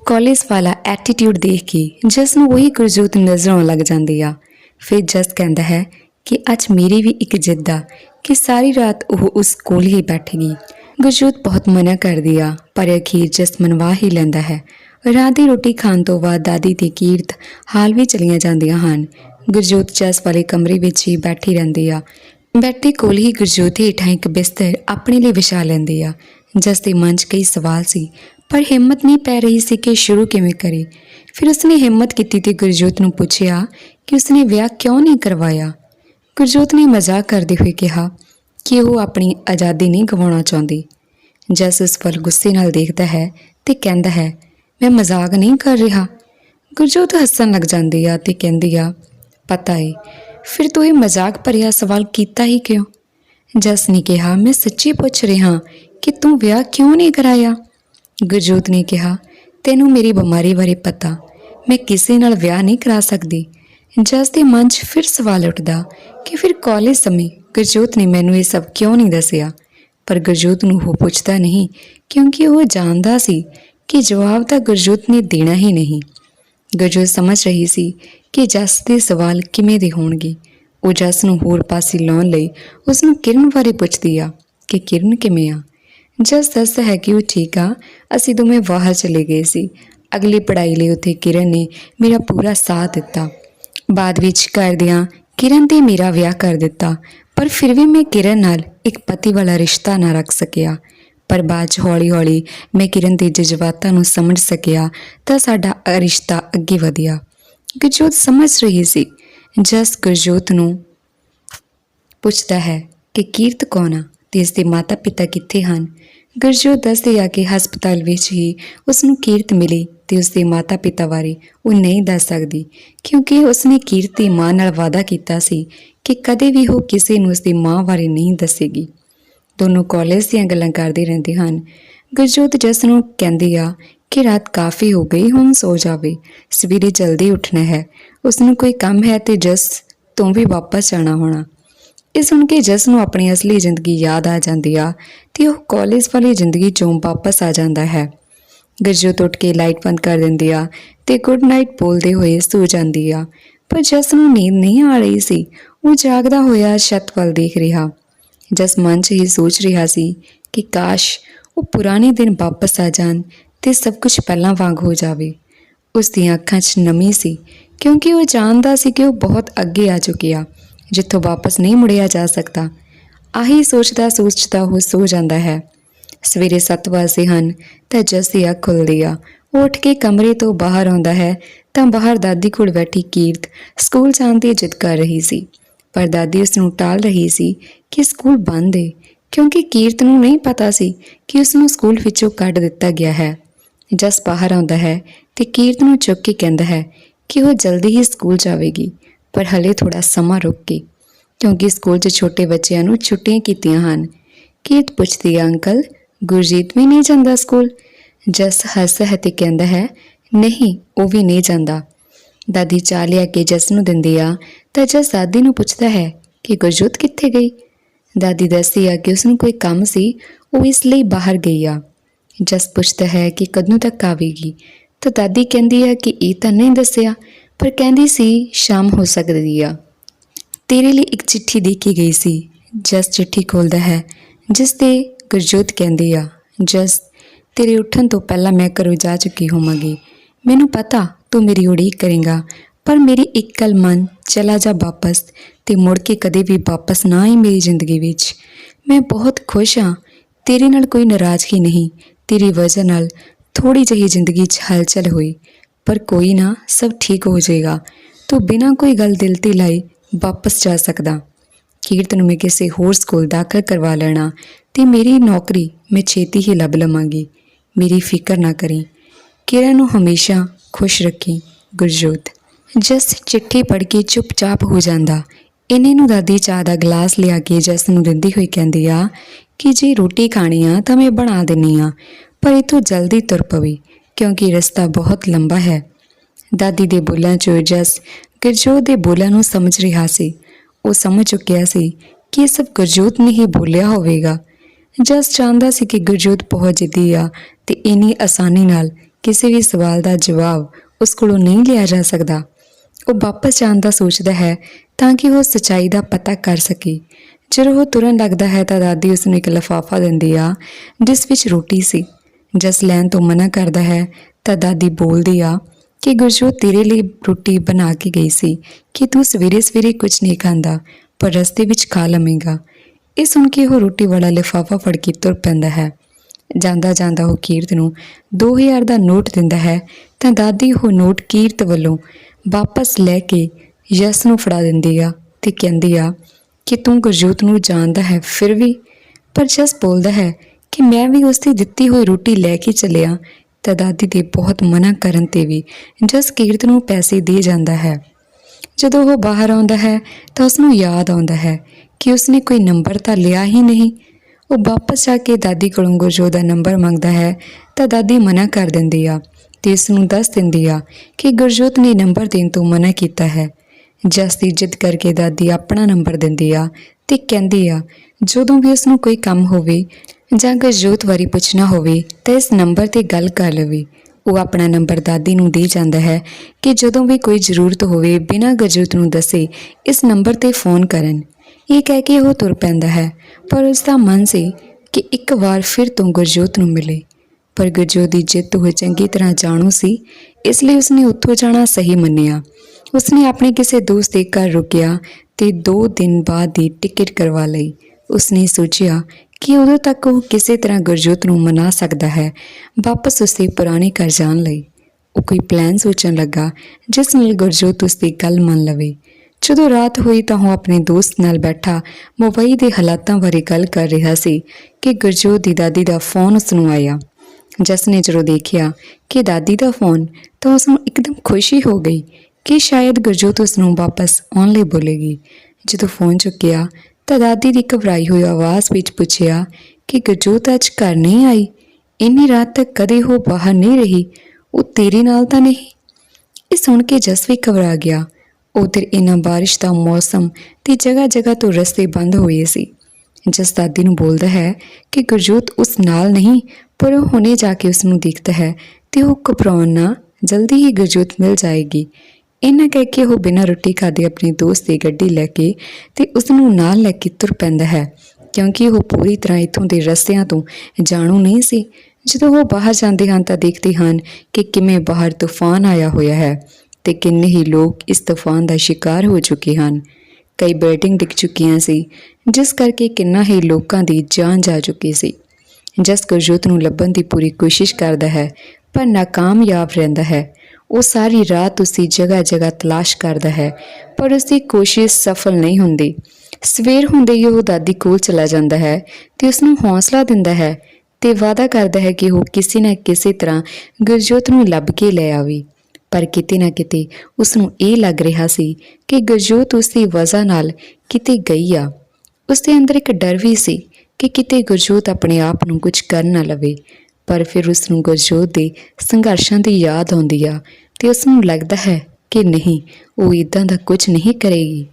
ਕਾਲਜ ਵਾਲਾ ਐਟੀਟਿਊਡ ਦੇਖ ਕੇ ਜਸ ਨੂੰ ਉਹੀ ਗੁਰਜੋਤ ਨਜ਼ਰ ਆਉਣ ਲੱਗ ਜਾਂਦੀ ਆ। ਫਿਰ ਜਸ ਕਹਿੰਦਾ ਹੈ ਕਿ ਅੱਜ ਮੇਰੀ ਵੀ ਇੱਕ ਜਿੱਦ ਆ ਕਿ ਸਾਰੀ ਰਾਤ ਉਹ ਉਸ ਕੋਲ ਹੀ ਬੈਠੇਗੀ। ਗੁਰਜੋਤ ਬਹੁਤ ਮਨਾ ਕਰਦੀ ਆ, ਪਰ ਅਖੀਰ ਜਸ ਮਨਵਾ ਹੀ ਲੈਂਦਾ ਹੈ। ਰਾਤ ਦੀ ਰੋਟੀ ਖਾਣ ਤੋਂ ਬਾਅਦ ਦਾਦੀ ਤੇ ਕੀਰਤ ਹਾਲ ਵੀ ਚਲੀਆਂ ਜਾਂਦੀਆਂ ਹਨ। ਗੁਰਜੋਤ ਜਸ ਵਾਲੇ ਕਮਰੇ ਵਿੱਚ ਹੀ ਬੈਠੀ ਰਹਿੰਦੀ ਆ। ਬੈਠੇ ਕੋਲ ਹੀ ਗੁਰਜੋਤ ਹੇਠਾਂ ਇੱਕ ਬਿਸਤਰ ਆਪਣੇ ਲਈ ਵਿਛਾ ਲੈਂਦੀ ਆ। ਜਸ ਦੇ ਮਨ 'ਚ ਕਈ ਸਵਾਲ ਸੀ, ਪਰ ਹਿੰਮਤ ਨਹੀਂ ਪੈ ਰਹੀ ਸੀ ਕਿ ਸ਼ੁਰੂ ਕਿਵੇਂ ਕਰੇ। ਫਿਰ ਉਸਨੇ ਹਿੰਮਤ ਕੀਤੀ ਤੇ ਗੁਰਜੋਤ ਨੂੰ ਪੁੱਛਿਆ ਕਿ ਉਸਨੇ ਵਿਆਹ ਕਿਉਂ ਨਹੀਂ ਕਰਵਾਇਆ? ਗੁਰਜੋਤ ਨੇ ਮਜ਼ਾਕ ਕਰਦੇ ਹੋਏ ਕਿਹਾ ਕਿ ਉਹ ਆਪਣੀ ਆਜ਼ਾਦੀ ਨਹੀਂ ਗਵਾਉਣਾ ਚਾਹੁੰਦੀ। ਜਸ ਉਸ ਵੱਲ ਗੁੱਸੇ ਨਾਲ ਦੇਖਦਾ ਹੈ ਤੇ ਕਹਿੰਦਾ ਹੈ, ਮੈਂ ਮਜ਼ਾਕ ਨਹੀਂ ਕਰ ਰਿਹਾ। ਗੁਰਜੋਤ ਹੱਸਣ ਲੱਗ ਜਾਂਦੀ ਆ ਤੇ ਕਹਿੰਦੀ ਆ, ਪਤਾ ਏ, ਫਿਰ ਤੂੰ ਇਹ ਮਜ਼ਾਕ ਭਰਿਆ ਸਵਾਲ ਕੀਤਾ ਹੀ ਕਿਉਂ? ਜਸ ਨੇ ਕਿਹਾ, ਮੈਂ ਸੱਚੀ ਪੁੱਛ ਰਿਹਾ ਕਿ ਤੂੰ ਵਿਆਹ ਕਿਉਂ ਨਹੀਂ ਕਰਾਇਆ? ਗੁਰਜੋਤ ਨੇ ਕਿਹਾ, ਤੈਨੂੰ ਮੇਰੀ ਬਿਮਾਰੀ ਬਾਰੇ ਪਤਾ। ਮੈਂ ਕਿਸੇ ਨਾਲ ਵਿਆਹ ਨਹੀਂ ਕਰਾ ਸਕਦੀ। ਜਸ ਦੇ ਮਨ 'ਚ ਫਿਰ ਸਵਾਲ ਉੱਠਦਾ ਕਿ ਫਿਰ ਕਾਲਜ ਸਮੇਂ ਗੁਰਜੋਤ ਨੇ ਮੈਨੂੰ ਇਹ ਸਭ ਕਿਉਂ ਨਹੀਂ ਦੱਸਿਆ? ਪਰ ਗੁਰਜੋਤ ਨੂੰ ਉਹ ਪੁੱਛਦਾ ਨਹੀਂ, ਕਿਉਂਕਿ ਉਹ ਜਾਣਦਾ ਸੀ ਕਿ ਜਵਾਬ ਤਾਂ ਗੁਰਜੋਤ ਨੇ ਦੇਣਾ ਹੀ ਨਹੀਂ। ਗੁਰਜੋਤ ਸਮਝ ਰਹੀ ਸੀ ਕਿ ਜਸ ਦੇ ਸਵਾਲ ਕਿਵੇਂ ਦੇ ਹੋਣਗੇ। ਉਹ ਜਸ ਨੂੰ ਹੋਰ ਪਾਸੇ ਲਾਉਣ ਲਈ ਉਸ ਨੂੰ ਕਿਰਨ ਬਾਰੇ ਪੁੱਛਦੀ ਆ ਕਿ ਕਿਰਨ ਕਿਵੇਂ ਆ? ਜਸ ਦੱਸਦਾ ਹੈ ਕਿ ਉਹ ਠੀਕ ਆ। ਅਸੀਂ ਦੋਵੇਂ ਬਾਹਰ ਚਲੇ ਗਏ ਸੀ। ਅਗਲੀ ਪੜ੍ਹਾਈ ਲਈ ਉੱਥੇ ਕਿਰਨ ਨੇ ਮੇਰਾ ਪੂਰਾ ਸਾਥ ਦਿੱਤਾ। ਬਾਅਦ ਵਿੱਚ ਕਰਦਿਆਂ ਕਿਰਨ ਤੇ ਮੇਰਾ ਵਿਆਹ ਕਰ ਦਿੱਤਾ। ਪਰ ਫਿਰ ਵੀ ਮੈਂ ਕਿਰਨ ਨਾਲ ਇੱਕ ਪਤੀ ਵਾਲਾ ਰਿਸ਼ਤਾ ਨਾ ਰੱਖ ਸਕਿਆ। ਪਰ ਬਾਅਦ 'ਚ ਹੌਲੀ-ਹੌਲੀ ਮੈਂ ਕਿਰਨ ਦੇ ਜਜ਼ਬਾਤਾਂ ਨੂੰ ਸਮਝ ਸਕਿਆ ਤਾਂ ਸਾਡਾ ਅ- ਰਿਸ਼ਤਾ ਅੱਗੇ ਵਧਿਆ। ਗੁਰਜੋਤ ਸਮਝ ਰਹੀ ਸੀ। ਜਸ ਗੁਰਜੋਤ ਨੂੰ ਪੁੱਛਦਾ ਹੈ ਕਿ ਕੀਰਤ ਕੌਣ ਆ? ਤੇ ਇਸ ਦੇ ਮਾਤਾ-ਪਿਤਾ ਕਿੱਥੇ ਹਨ? ਗੁਰਜੋਤ ਦੱਸਦੇ ਆ ਕਿ ਹਸਪਤਾਲ ਵਿੱਚ ਹੀ ਉਸ ਨੂੰ ਕੀਰਤ ਮਿਲੀ ਤੇ ਉਸ ਦੇ ਮਾਤਾ-ਪਿਤਾ ਬਾਰੇ ਉਹ ਨਹੀਂ ਦੱਸ ਸਕਦੀ, ਕਿਉਂਕਿ ਉਸ ਨੇ ਕੀਰਤ ਦੀ ਮਾਂ ਨਾਲ ਵਾਅਦਾ ਕੀਤਾ ਸੀ ਕਿ ਕਦੇ ਵੀ ਉਹ ਕਿਸੇ ਨੂੰ ਉਸ ਦੀ ਮਾਂ ਬਾਰੇ ਨਹੀਂ ਦੱਸੇਗੀ। ਦੋਨੋਂ ਕਾਲਜ ਦੀਆਂ ਗੱਲਾਂ ਕਰਦੇ ਰਹਿੰਦੇ ਹਨ। ਗੁਰਜੋਤ ਜਸ ਨੂੰ ਕਹਿੰਦੀ ਆ ਕਿ ਰਾਤ ਕਾਫੀ ਹੋ ਗਈ, ਹੁਣ ਸੋ ਜਾਵੇ, ਸਵੇਰੇ ਜਲਦੀ ਉੱਠਣਾ ਹੈ। ਉਸ ਨੂੰ ਕੋਈ ਕੰਮ ਹੈ ਤੇ ਜਸ ਤੋਂ ਵੀ ਵਾਪਸ ਜਾਣਾ ਹੋਣਾ। ਇਹ ਸੁਣ ਕੇ ਜਸ ਨੂੰ ਆਪਣੀ ਅਸਲੀ ਜ਼ਿੰਦਗੀ ਯਾਦ ਆ ਜਾਂਦੀ ਆ ਤੇ ਉਹ ਕਾਲਜ ਵਾਲੀ ਜ਼ਿੰਦਗੀ ਚੋਂ ਵਾਪਸ ਆ ਜਾਂਦਾ ਹੈ। ਗੁਰਜੋਤ ਉੱਠ ਕੇ ਲਾਈਟ ਬੰਦ ਕਰ ਦਿੰਦੀ ਆ ਤੇ ਗੁੱਡ ਨਾਈਟ ਬੋਲਦੇ ਹੋਏ ਸੋ ਜਾਂਦੀ ਆ। ਪਰ ਜਸ ਨੂੰ ਨੀਂਦ ਨਹੀਂ ਆ ਰਹੀ ਸੀ। ਉਹ ਜਾਗਦਾ ਹੋਇਆ ਛੱਤ ਵੱਲ ਦੇਖ ਰਿਹਾ। ਜਸ ਮਨ 'ਚ ਹੀ ਸੋਚ ਰਿਹਾ ਸੀ ਕਿ ਕਾਸ਼ ਉਹ ਪੁਰਾਣੇ ਦਿਨ ਵਾਪਸ ਆ ਜਾਣ ਤੇ ਸਭ ਕੁਝ ਪਹਿਲਾਂ ਵਾਂਗ ਹੋ ਜਾਵੇ। ਉਸ ਦੀਆਂ ਅੱਖਾਂ 'ਚ ਨਮੀ ਸੀ ਕਿਉਂਕਿ ਉਹ ਜਾਣਦਾ ਸੀ ਕਿ ਉਹ ਬਹੁਤ ਅੱਗੇ ਆ ਚੁੱਕਿਆ। ਜਿੱਥੋਂ ਵਾਪਸ ਨਹੀਂ ਮੁੜਿਆ ਜਾ ਸਕਦਾ। ਆਹੀ ਸੋਚਦਾ ਸੋਚਦਾ ਉਹ ਸੋ ਜਾਂਦਾ ਹੈ। ਸਵੇਰੇ 7 ਵਜੇ ਹਨ ਤਾਂ ਜਸ ਦੀ ਅੱਖ ਖੁੱਲਦੀ ਆ। ਉਹ ਉੱਠ ਕੇ ਕਮਰੇ ਤੋਂ ਬਾਹਰ ਆਉਂਦਾ ਹੈ ਤਾਂ ਬਾਹਰ ਦਾਦੀ ਕੋਲ ਬੈਠੀ ਕੀਰਤ ਸਕੂਲ ਜਾਣ ਦੀ ਜਿੱਦ ਕਰ ਰਹੀ ਸੀ। ਪਰ ਦਾਦੀ ਉਸ ਨੂੰ ਟਾਲ ਰਹੀ ਸੀ ਕਿ ਸਕੂਲ ਬੰਦ ਹੈ ਕਿਉਂਕਿ ਕੀਰਤ ਨੂੰ ਨਹੀਂ ਪਤਾ ਸੀ ਕਿ ਉਸ ਨੂੰ ਸਕੂਲ ਵਿੱਚੋਂ ਕੱਢ ਦਿੱਤਾ ਗਿਆ ਹੈ। ਜਸ ਬਾਹਰ ਆਉਂਦਾ ਹੈ ਤੇ ਕੀਰਤ ਨੂੰ ਚੁੱਕ ਕੇ ਕਹਿੰਦਾ ਹੈ ਕਿ ਉਹ ਜਲਦੀ ਹੀ ਸਕੂਲ ਜਾਵੇਗੀ। ਪਰ ਹਲੇ ਥੋੜਾ ਸਮਾਂ ਰੁਕ ਕੇ ਕਿਉਂਕਿ ਸਕੂਲ 'ਚ ਛੋਟੇ ਬੱਚਿਆਂ ਨੂੰ ਛੁੱਟੀਆਂ ਕੀਤੀਆਂ ਹਨ। ਕੀਰਤ ਪੁੱਛਦੀ ਹੈ ਅੰਕਲ, ਗੁਰਜੀਤ ਵੀ ਨਹੀਂ ਜਾਂਦਾ ਸਕੂਲ? ਜਸ ਹੱਸ ਹੈ ਤੇ ਕਹਿੰਦਾ ਹੈ, ਨਹੀਂ, ਉਹ ਵੀ ਨਹੀਂ ਜਾਂਦਾ। ਦਾਦੀ ਚਾਹ ਲਿਆ ਕੇ ਜਸ ਨੂੰ ਦਿੰਦੀ ਆ, ਤਾਂ ਜਸ ਦਾਦੀ ਨੂੰ ਪੁੱਛਦਾ ਹੈ, ਕਿ ਗੁਰਜੋਤ ਕਿੱਥੇ ਗਈ? ਦਾਦੀ ਦੱਸਦੀ ਆ ਕਿ ਉਸ ਨੂੰ ਕੋਈ ਕੰਮ ਸੀ, ਉਹ ਇਸ ਲਈ ਬਾਹਰ ਗਈ ਆ। ਜਸ ਪੁੱਛਦਾ ਹੈ ਕਿ ਕਦੋਂ ਤੱਕ ਆਵੇਗੀ, ਤਾਂ ਦਾਦੀ ਕਹਿੰਦੀ ਹੈ ਕਿ ਇਹ ਤਾਂ ਨਹੀਂ ਦੱਸਿਆ। ਪਰ ਕਹਿੰਦੀ ਸੀ, ਸ਼ਾਮ ਹੋ ਸਕਦੀ ਆ। ਤੇਰੇ ਲਈ ਇੱਕ ਚਿੱਠੀ ਦੇ ਕੇ ਗਈ ਸੀ, ਜਸ ਚਿੱਠੀ ਖੋਲਦਾ ਹੈ, ਜਿਸ ਤੇ ਗੁਰਜੋਤ ਕਹਿੰਦੀ ਆ, ਜਸ, ਤੇਰੇ ਉੱਠਣ ਤੋਂ ਪਹਿਲਾਂ ਮੈਂ ਘਰੋਂ ਜਾ ਚੁੱਕੀ ਹੋਵਾਂਗੀ। ਮੈਨੂੰ ਪਤਾ ਤੂੰ ਮੇਰੀ ਉਡੀਕ ਕਰੇਗਾ, ਪਰ ਮੇਰੀ ਇੱਕ ਗੱਲ ਮਨ, ਚਲਾ ਜਾ ਵਾਪਸ ਤੇ ਮੁੜ ਕੇ ਕਦੇ ਵੀ ਵਾਪਸ ਨਾ ਆਈ ਮੇਰੀ ਜ਼ਿੰਦਗੀ ਵਿੱਚ। ਮੈਂ ਬਹੁਤ ਖੁਸ਼ ਹਾਂ, ਤੇਰੇ ਨਾਲ ਕੋਈ ਨਾਰਾਜ਼ਗੀ ਨਹੀਂ, ਤੇਰੀ ਵਜ੍ਹਾ ਨਾਲ ਥੋੜੀ ਜਿਹੀ ਜ਼ਿੰਦਗੀ 'ਚ ਹਲਚਲ ਹੋਈ। ਪਰ ਕੋਈ ਨਾ, ਸਭ ਠੀਕ ਹੋ ਜਾਏਗਾ। ਤੂੰ ਬਿਨਾਂ ਕੋਈ ਗੱਲ ਦਿਲ ਤੇ ਲਾਈ ਵਾਪਸ ਜਾ ਸਕਦਾ। ਕੀਰਤ ਨੂੰ ਮੈਂ ਕਿਸੇ ਹੋਰ ਸਕੂਲ ਦਾਖਲ ਕਰਵਾ ਲੈਣਾ ਤੇ ਮੇਰੀ ਨੌਕਰੀ ਮੈਂ ਛੇਤੀ ਹੀ ਲੱਭ ਲਵਾਂਗੀ। ਮੇਰੀ ਫਿਕਰ ਨਾ ਕਰੀ। ਕਿਰਨ ਨੂੰ ਹਮੇਸ਼ਾ ਖੁਸ਼ ਰੱਖੀ। ਗੁਰਜੋਤ, ਜਸ ਚਿੱਠੀ ਪੜ੍ਹ ਕੇ ਚੁੱਪਚਾਪ ਹੋ ਜਾਂਦਾ। ਇਹਨੇ ਨੂੰ ਦਾਦੀ ਚਾਹ ਦਾ ਗਲਾਸ ਲਿਆ ਕੇ ਜਸ ਨੂੰ ਦਿੰਦੀ ਹੋਈ ਕਹਿੰਦੀ ਆ ਕਿ ਜੇ ਰੋਟੀ ਖਾਣੀ ਆ ਤਾਂ ਮੈਂ ਬਣਾ ਦਿੰਨੀ ਆ, ਪਰ ਇਹ ਤੋਂ ਜਲਦੀ ਤੁਰ ਪਵੇ। ਕਿਉਂਕਿ ਰਸਤਾ ਬਹੁਤ ਲੰਬਾ ਹੈ। ਦਾਦੀ ਦੇ ਬੋਲਾਂ ਚੋਂ ਜਸ ਗੁਰਜੋਤ ਦੇ ਬੋਲਾਂ ਨੂੰ ਸਮਝ ਰਿਹਾ ਸੀ। ਉਹ ਸਮਝ ਚੁੱਕਿਆ ਸੀ ਕਿ ਇਹ ਸਭ ਗੁਰਜੋਤ ਨੇ ਹੀ ਬੋਲਿਆ ਹੋਵੇਗਾ। ਜਸ ਚਾਹੁੰਦਾ ਸੀ ਕਿ ਗੁਰਜੋਤ ਬਹੁਤ ਜਿੱਦੀ ਆ ਤੇ ਇੰਨੀ ਆਸਾਨੀ ਨਾਲ ਕਿਸੇ ਵੀ ਸਵਾਲ ਦਾ ਜਵਾਬ ਉਸ ਕੋਲੋਂ ਨਹੀਂ ਲਿਆ ਜਾ ਸਕਦਾ। ਉਹ ਵਾਪਸ ਜਾਣ ਦਾ ਸੋਚਦਾ ਹੈ ਤਾਂ ਕਿ ਉਹ ਸਚਾਈ ਦਾ ਪਤਾ ਕਰ ਸਕੇ। ਜਦੋਂ ਉਹ ਤੁਰਨ ਲੱਗਦਾ ਹੈ ਤਾਂ ਦਾਦੀ ਉਸ ਨੂੰ ਇੱਕ ਲਿਫਾਫਾ ਦਿੰਦੀ ਆ, ਜਿਸ ਵਿੱਚ ਰੋਟੀ ਸੀ। ਜਸ ਲੈਣ ਤੋਂ ਮਨਾ ਕਰਦਾ ਹੈ, ਤਾਂ ਦਾਦੀ ਬੋਲਦੀ ਆ ਕਿ ਗੁਰਜੋਤ ਤੇਰੇ ਲਈ ਰੋਟੀ ਬਣਾ ਕੇ ਗਈ ਸੀ, ਕਿ ਤੂੰ ਸਵੇਰੇ ਸਵੇਰੇ ਕੁਝ ਨਹੀਂ ਖਾਂਦਾ, ਪਰ ਰਸਤੇ ਵਿੱਚ ਖਾ ਲਵੇਂਗਾ। ਇਹ ਸੁਣ ਕੇ ਉਹ ਰੋਟੀ ਵਾਲਾ ਲਿਫਾਫਾ ਫੜ ਕੇ ਤੁਰ ਪੈਂਦਾ ਹੈ। ਜਾਂਦਾ ਜਾਂਦਾ ਉਹ ਕੀਰਤ ਨੂੰ 2000 ਦਾ ਨੋਟ ਦਿੰਦਾ ਹੈ, ਤਾਂ ਦਾਦੀ ਉਹ ਨੋਟ ਕੀਰਤ ਵੱਲੋਂ ਵਾਪਸ ਲੈ ਕੇ ਯਸ ਨੂੰ ਫੜਾ ਦਿੰਦੀ ਆ ਤੇ ਕਹਿੰਦੀ ਆ ਕਿ ਤੂੰ ਗੁਰਜੋਤ ਨੂੰ ਜਾਣਦਾ ਹੈ ਫਿਰ ਵੀ, ਪਰ ਜਸ ਬੋਲਦਾ ਹੈ ਕਿ ਮੈਂ ਵੀ ਉਸ ਦੀ ਦਿੱਤੀ ਹੋਈ ਰੋਟੀ ਲੈ ਕੇ ਚੱਲਿਆ ਤਾਂ ਦਾਦੀ ਦੇ ਬਹੁਤ ਮਨਾ ਕਰਨ ਤੇ ਵੀ ਜਸ ਕੀਰਤ ਨੂੰ ਪੈਸੇ ਦੇ ਜਾਂਦਾ ਹੈ। ਜਦੋਂ ਉਹ ਬਾਹਰ ਆਉਂਦਾ ਹੈ ਤਾਂ ਉਸ ਨੂੰ ਯਾਦ ਆਉਂਦਾ ਹੈ ਕਿ ਉਸਨੇ ਕੋਈ ਨੰਬਰ ਤਾਂ ਲਿਆ ਹੀ ਨਹੀਂ। ਉਹ ਵਾਪਸ ਜਾ ਕੇ ਦਾਦੀ ਕੋਲੋਂ ਗੁਰਜੋਤ ਦਾ ਨੰਬਰ ਮੰਗਦਾ ਹੈ ਤਾਂ ਦਾਦੀ ਮਨਾ ਕਰ ਦਿੰਦੀ ਆ ਤੇ ਇਸ ਨੂੰ ਦੱਸ ਦਿੰਦੀ ਆ ਕਿ ਗੁਰਜੋਤ ਨੇ ਨੰਬਰ ਦੇਣ ਤੋਂ ਮਨਾ ਕੀਤਾ ਹੈ। ਜਸ ਦੀ ਜਿੱਦ ਕਰਕੇ ਦਾਦੀ ਆਪਣਾ ਨੰਬਰ ਦਿੰਦੀ ਆ ਤੇ ਕਹਿੰਦੀ ਆ, ਜਦੋਂ ਵੀ ਉਸ ਨੂੰ ਕੋਈ ਕੰਮ ਹੋਵੇ ਜਾਂ ਗੁਰਜੋਤ ਬਾਰੇ ਪੁੱਛਣਾ ਹੋਵੇ ਤਾਂ ਇਸ ਨੰਬਰ ਤੇ ਗੱਲ ਕਰ ਲਵੇ। ਉਹ ਆਪਣਾ ਨੰਬਰ ਦਾਦੀ ਨੂੰ ਦੇ ਜਾਂਦਾ ਹੈ ਕਿ ਜਦੋਂ ਵੀ ਕੋਈ ਜ਼ਰੂਰਤ ਹੋਵੇ, ਬਿਨਾਂ ਗੁਰਜੋਤ ਨੂੰ ਦੱਸੇ, ਇਸ ਨੰਬਰ ਤੇ ਫੋਨ ਕਰਨ। ਇਹ ਕਹਿ ਕੇ ਉਹ ਤੁਰ ਪੈਂਦਾ ਹੈ, ਪਰ ਉਸ ਦਾ ਮਨ ਸੀ ਕਿ ਇੱਕ ਵਾਰ ਫਿਰ ਤੋਂ ਗੁਰਜੋਤ ਨੂੰ ਮਿਲੇ। ਪਰ ਗੁਰਜੋਤ ਦੀ ਜਿੱਤ ਉਹ ਚੰਗੀ ਤਰ੍ਹਾਂ ਜਾਣੂ ਸੀ, ਇਸ ਲਈ ਉਸਨੇ ਉੱਥੋਂ ਜਾਣਾ ਸਹੀ ਮੰਨਿਆ। ਉਸਨੇ ਆਪਣੇ ਕਿਸੇ ਦੋਸਤ ਦੇ ਘਰ ਰੁਕਿਆ ਤੇ 2 ਦਿਨ ਬਾਅਦ ਦੀ ਟਿਕਟ ਕਰਵਾ ਲਈ। ਉਸਨੇ ਸੋਚਿਆ ਕਿ ਉਦੋਂ ਤੱਕ ਉਹ ਕਿਸੇ ਤਰ੍ਹਾਂ ਗੁਰਜੋਤ ਨੂੰ ਮਨਾ ਸਕਦਾ ਹੈ, ਵਾਪਸ ਉਸਦੇ ਪੁਰਾਣੇ ਘਰ ਜਾਣ ਲਈ। ਉਹ ਕੋਈ ਪਲਾਨ ਸੋਚਣ ਲੱਗਾ, ਜਿਸ ਨਾਲ ਗੁਰਜੋਤ ਉਸਦੀ ਗੱਲ ਮੰਨ ਲਵੇ। ਜਦੋਂ ਰਾਤ ਹੋਈ ਤਾਂ ਉਹ ਆਪਣੇ ਦੋਸਤ ਨਾਲ ਬੈਠਾ ਮੁੰਬਈ ਦੇ ਹਾਲਾਤਾਂ ਬਾਰੇ ਗੱਲ ਕਰ ਰਿਹਾ ਸੀ ਕਿ ਗੁਰਜੋਤ ਦੀ ਦਾਦੀ ਦਾ ਫੋਨ ਉਸ ਨੂੰ ਆਇਆ। ਜਸ ਨੇ ਜਦੋਂ ਦੇਖਿਆ ਕਿ ਦਾਦੀ ਦਾ ਫੋਨ ਤਾਂ ਉਸ ਨੂੰ ਇੱਕਦਮ ਖੁਸ਼ੀ ਹੋ ਗਈ ਕਿ ਸ਼ਾਇਦ ਗੁਰਜੋਤ ਉਸ ਨੂੰ ਵਾਪਸ ਆਉਣ ਲਈ ਬੋਲੇਗੀ। ਜਦੋਂ ਫੋਨ ਚੁੱਕਿਆ ਤਾਂ ਦਾਦੀ ਦੀ ਘਬਰਾਈ ਹੋਈ ਆਵਾਜ਼ ਵਿੱਚ ਪੁੱਛਿਆ ਕਿ ਗੁਰਜੋਤ ਅੱਜ ਘਰ ਨਹੀਂ ਆਈ? ਇੰਨੀ ਰਾਤ ਤੱਕ ਕਦੇ ਉਹ ਬਾਹਰ ਨਹੀਂ ਰਹੀ। ਉਹ ਤੇਰੇ ਨਾਲ ਤਾਂ ਨਹੀਂ? ਇਹ ਸੁਣ ਕੇ ਜਸ ਵੀ ਘਬਰਾ ਗਿਆ। ਉਧਰ ਇਨਾ ਬਾਰਿਸ਼ ਦਾ ਮੌਸਮ ਤੇ ਜਗ੍ਹਾ ਜਗ੍ਹਾ ਤੋਂ ਰਸਤੇ ਬੰਦ ਹੋਏ ਸੀ। ਜਸ ਦਾਦੀ ਨੂੰ ਬੋਲਦਾ ਹੈ ਕਿ ਗੁਰਜੋਤ ਉਸ ਨਾਲ ਨਹੀਂ, ਪਰ ਉਹ ਹੁਣੇ ਜਾ ਕੇ ਉਸ ਨੂੰ ਦੇਖਦਾ ਹੈ ਤੇ ਉਹ ਘਬਰਾਉਣ ਨਾ ਜਲਦੀ ਹੀ ਗੁਰਜੋਤ ਮਿਲ ਜਾਏਗੀ। ਇਹਨਾਂ ਕਹਿ ਕੇ ਉਹ ਬਿਨਾਂ ਰੋਟੀ ਖਾਦੇ ਆਪਣੇ ਦੋਸਤ ਦੀ ਗੱਡੀ ਲੈ ਕੇ ਤੇ ਉਸ ਨੂੰ ਨਾਲ ਲੈ ਕੇ ਤੁਰ ਪੈਂਦਾ ਹੈ, ਕਿਉਂਕਿ ਉਹ ਪੂਰੀ ਤਰ੍ਹਾਂ ਇਥੋਂ ਦੇ ਰਸਤਿਆਂ ਤੋਂ ਜਾਣੂ ਨਹੀਂ ਸੀ। ਜਦੋਂ ਉਹ ਬਾਹਰ ਜਾਂਦੇ ਹਨ ਤਾਂ ਦੇਖਦੇ ਹਨ ਕਿ ਕਿਵੇਂ ਬਾਹਰ ਤੂਫਾਨ ਆਇਆ ਹੋਇਆ ਹੈ ਤੇ ਕਿੰਨੇ ਹੀ ਲੋਕ ਇਸ ਤੂਫਾਨ ਦਾ ਸ਼ਿਕਾਰ ਹੋ ਚੁੱਕੇ ਹਨ। ਕਈ ਬਿਲਡਿੰਗ ਡਿੱਗ ਚੁੱਕੀਆਂ ਸੀ, ਜਿਸ ਕਰਕੇ ਕਿੰਨਾ ਹੀ ਲੋਕਾਂ ਦੀ ਜਾਨ ਜਾ ਚੁੱਕੀ ਸੀ। ਜਸ ਗੁਰਜੋਤ ਨੂੰ ਲੱਭਣ ਦੀ ਪੂਰੀ ਕੋਸ਼ਿਸ਼ ਕਰਦਾ ਹੈ, ਪਰ ਨਾਕਾਮਯਾਬ ਰਹਿੰਦਾ ਹੈ। ਉਹ ਸਾਰੀ ਰਾਤ ਉਸਦੀ ਜਗ੍ਹਾ ਜਗ੍ਹਾ ਤਲਾਸ਼ ਕਰਦਾ ਹੈ, ਪਰ ਉਸਦੀ ਕੋਸ਼ਿਸ਼ ਸਫਲ ਨਹੀਂ ਹੁੰਦੀ। ਸਵੇਰ ਹੁੰਦੇ ਹੀ ਉਹ ਦਾਦੀ ਕੋਲ ਚਲਾ ਜਾਂਦਾ ਹੈ ਤੇ ਉਸ ਨੂੰ ਹੌਸਲਾ ਦਿੰਦਾ ਹੈ ਤੇ ਵਾਅਦਾ ਕਰਦਾ ਹੈ ਕਿ ਉਹ ਕਿਸੇ ਨਾ ਕਿਸੇ ਤਰ੍ਹਾਂ ਗੁਰਜੋਤ ਨੂੰ ਲੱਭ ਕੇ ਲੈ ਆਵੇ। ਪਰ ਕਿਤੇ ਨਾ ਕਿਤੇ ਉਸ ਨੂੰ ਇਹ ਲੱਗ ਰਿਹਾ ਸੀ ਕਿ ਗੁਰਜੋਤ ਉਸ ਦੀ ਵਜ੍ਹਾ ਨਾਲ ਕਿਤੇ ਗਈ ਆ। ਉਸ ਦੇ ਅੰਦਰ ਇੱਕ ਡਰ ਵੀ ਸੀ ਕਿ ਕਿਤੇ ਗੁਰਜੋਤ ਆਪਣੇ ਆਪ ਨੂੰ ਕੁਝ ਕਰ ਨਾ ਲਵੇ। ਪਰ ਫਿਰ ਉਸ ਨੂੰ ਗੁਰਜੋਤ ਦੇ ਸੰਘਰਸ਼ਾਂ ਦੀ ਯਾਦ ਆਉਂਦੀ ਆ ਤੇ ਉਸ ਨੂੰ ਲੱਗਦਾ ਹੈ ਕਿ ਨਹੀਂ, ਉਹ ਇਦਾਂ ਦਾ ਕੁਝ ਨਹੀਂ ਕਰੇਗੀ।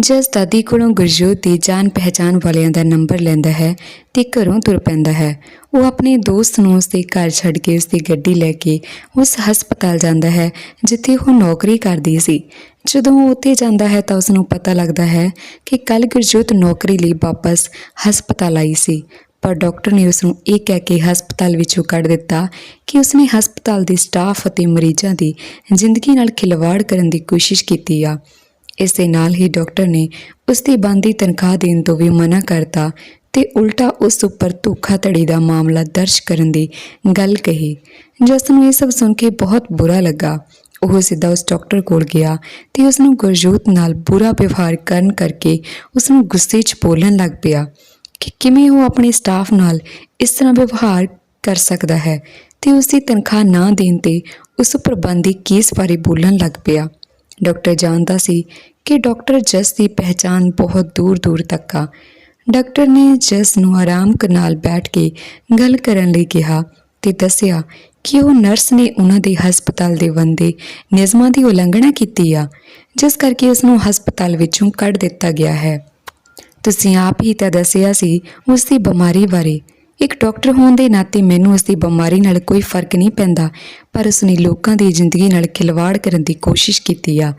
ਜਸ ਦਾਦੀ ਕੋਲੋਂ ਗੁਰਜੋਤ ਦੀ ਜਾਣ ਪਹਿਚਾਨ ਵਾਲਿਆਂ ਦਾ ਨੰਬਰ ਲੈਂਦਾ ਹੈ ਤੇ ਘਰੋਂ ਤੁਰ ਪੈਂਦਾ ਹੈ। ਉਹ ਆਪਣੇ ਦੋਸਤ ਨੂੰ ਉਸਦੇ ਘਰ ਛੱਡ ਕੇ ਉਸਦੀ ਗੱਡੀ ਲੈ ਕੇ ਉਸ ਹਸਪਤਾਲ ਜਾਂਦਾ ਹੈ, ਜਿੱਥੇ ਉਹ ਨੌਕਰੀ ਕਰਦੀ ਸੀ। ਜਦੋਂ ਉਹ ਉੱਥੇ ਜਾਂਦਾ ਹੈ ਤਾਂ ਉਸ ਨੂੰ ਪਤਾ ਲੱਗਦਾ ਹੈ ਕਿ ਕੱਲ ਗੁਰਜੋਤ ਨੌਕਰੀ ਲਈ ਵਾਪਸ ਹਸਪਤਾਲ ਆਈ ਸੀ। ਪਰ ਡਾਕਟਰ ਨੇ ਉਸ ਨੂੰ ਇਹ ਕਹਿ ਕੇ ਹਸਪਤਾਲ ਵਿੱਚੋਂ ਕੱਢ ਦਿੱਤਾ ਕਿ ਉਸਨੇ ਹਸਪਤਾਲ ਦੇ ਸਟਾਫ ਅਤੇ ਮਰੀਜ਼ਾਂ ਦੀ ਜ਼ਿੰਦਗੀ ਨਾਲ ਖਿਲਵਾੜ ਕਰਨ ਦੀ ਕੋਸ਼ਿਸ਼ ਕੀਤੀ ਆ। ਇਸ ਦੇ ਨਾਲ ਹੀ ਡਾਕਟਰ ਨੇ ਉਸ ਦੀ ਬੰਦੀ ਤਨਖਾਹ ਦੇਣ ਤੋਂ ਵੀ ਮਨਾ ਕਰਤਾ ਤੇ ਉਲਟਾ ਉਸ ਉੱਪਰ ਧੋਖਾਧੜੀ ਦਾ ਮਾਮਲਾ ਦਰਜ ਕਰਨ ਦੀ ਗੱਲ ਕਹੀ। ਜਿਸ ਨੂੰ ਇਹ ਸਭ ਸੁਣ ਕੇ ਬਹੁਤ ਬੁਰਾ ਲੱਗਾ। ਉਹ ਸਿੱਧਾ ਉਸ ਡਾਕਟਰ ਕੋਲ ਗਿਆ ਤੇ ਉਸ ਨੂੰ ਗੁਰਜੋਤ ਨਾਲ ਬੁਰਾ ਵਿਵਹਾਰ ਕਰਨ ਕਰਕੇ ਉਸ ਨੂੰ ਗੁੱਸੇ 'ਚ ਬੋਲਣ ਲੱਗ ਪਿਆ। ਕਿ ਕਿਵੇਂ ਉਹ ਆਪਣੇ ਸਟਾਫ ਨਾਲ ਇਸ ਤਰ੍ਹਾਂ ਵਿਵਹਾਰ ਕਰ ਸਕਦਾ ਹੈ ਤੇ ਉਸ ਦੀ ਤਨਖਾਹ ਨਾ ਦੇਣ ਤੇ ਉਸ ਉੱਪਰ ਬੰਦੀ ਕੇਸ ਬਾਰੇ ਬੋਲਣ ਲੱਗ ਪਿਆ। ਡਾਕਟਰ ਜਾਣਦਾ ਸੀ ਕਿ ਡਾਕਟਰ ਜਸ ਦੀ ਪਹਿਚਾਨ ਬਹੁਤ ਦੂਰ ਦੂਰ ਤੱਕ ਆ। ਡਾਕਟਰ ਨੇ ਜਸ ਨੂੰ ਆਰਾਮ ਨਾਲ ਬੈਠ ਕੇ ਗੱਲ ਕਰਨ ਲਈ ਕਿਹਾ ਤੇ ਦੱਸਿਆ ਕਿ ਉਹ ਨਰਸ ਨੇ ਉਹਨਾਂ ਦੇ ਹਸਪਤਾਲ ਦੇ ਬੰਦੇ ਨਿਯਮਾਂ ਦੀ ਉਲੰਘਣਾ ਕੀਤੀ ਆ, ਜਿਸ ਕਰਕੇ ਉਸ ਨੂੰ ਹਸਪਤਾਲ ਵਿੱਚੋਂ ਕੱਢ ਦਿੱਤਾ ਗਿਆ ਹੈ। ਤੁਸੀਂ ਆਪ ਹੀ ਤਾਂ ਦੱਸਿਆ ਸੀ ਉਸ ਦੀ ਬਿਮਾਰੀ ਬਾਰੇ। ਇੱਕ ਡਾਕਟਰ ਹੋਣ ਦੇ ਨਾਤੇ ਮੈਨੂੰ ਉਸ ਦੀ ਬਿਮਾਰੀ ਨਾਲ ਕੋਈ ਫ਼ਰਕ ਨਹੀਂ ਪੈਂਦਾ, ਪਰ ਉਸ ਨੇ ਲੋਕਾਂ ਦੀ ਜ਼ਿੰਦਗੀ ਨਾਲ ਖਿਲਵਾੜ ਕਰਨ ਦੀ ਕੋਸ਼ਿਸ਼ ਕੀਤੀ ਆ।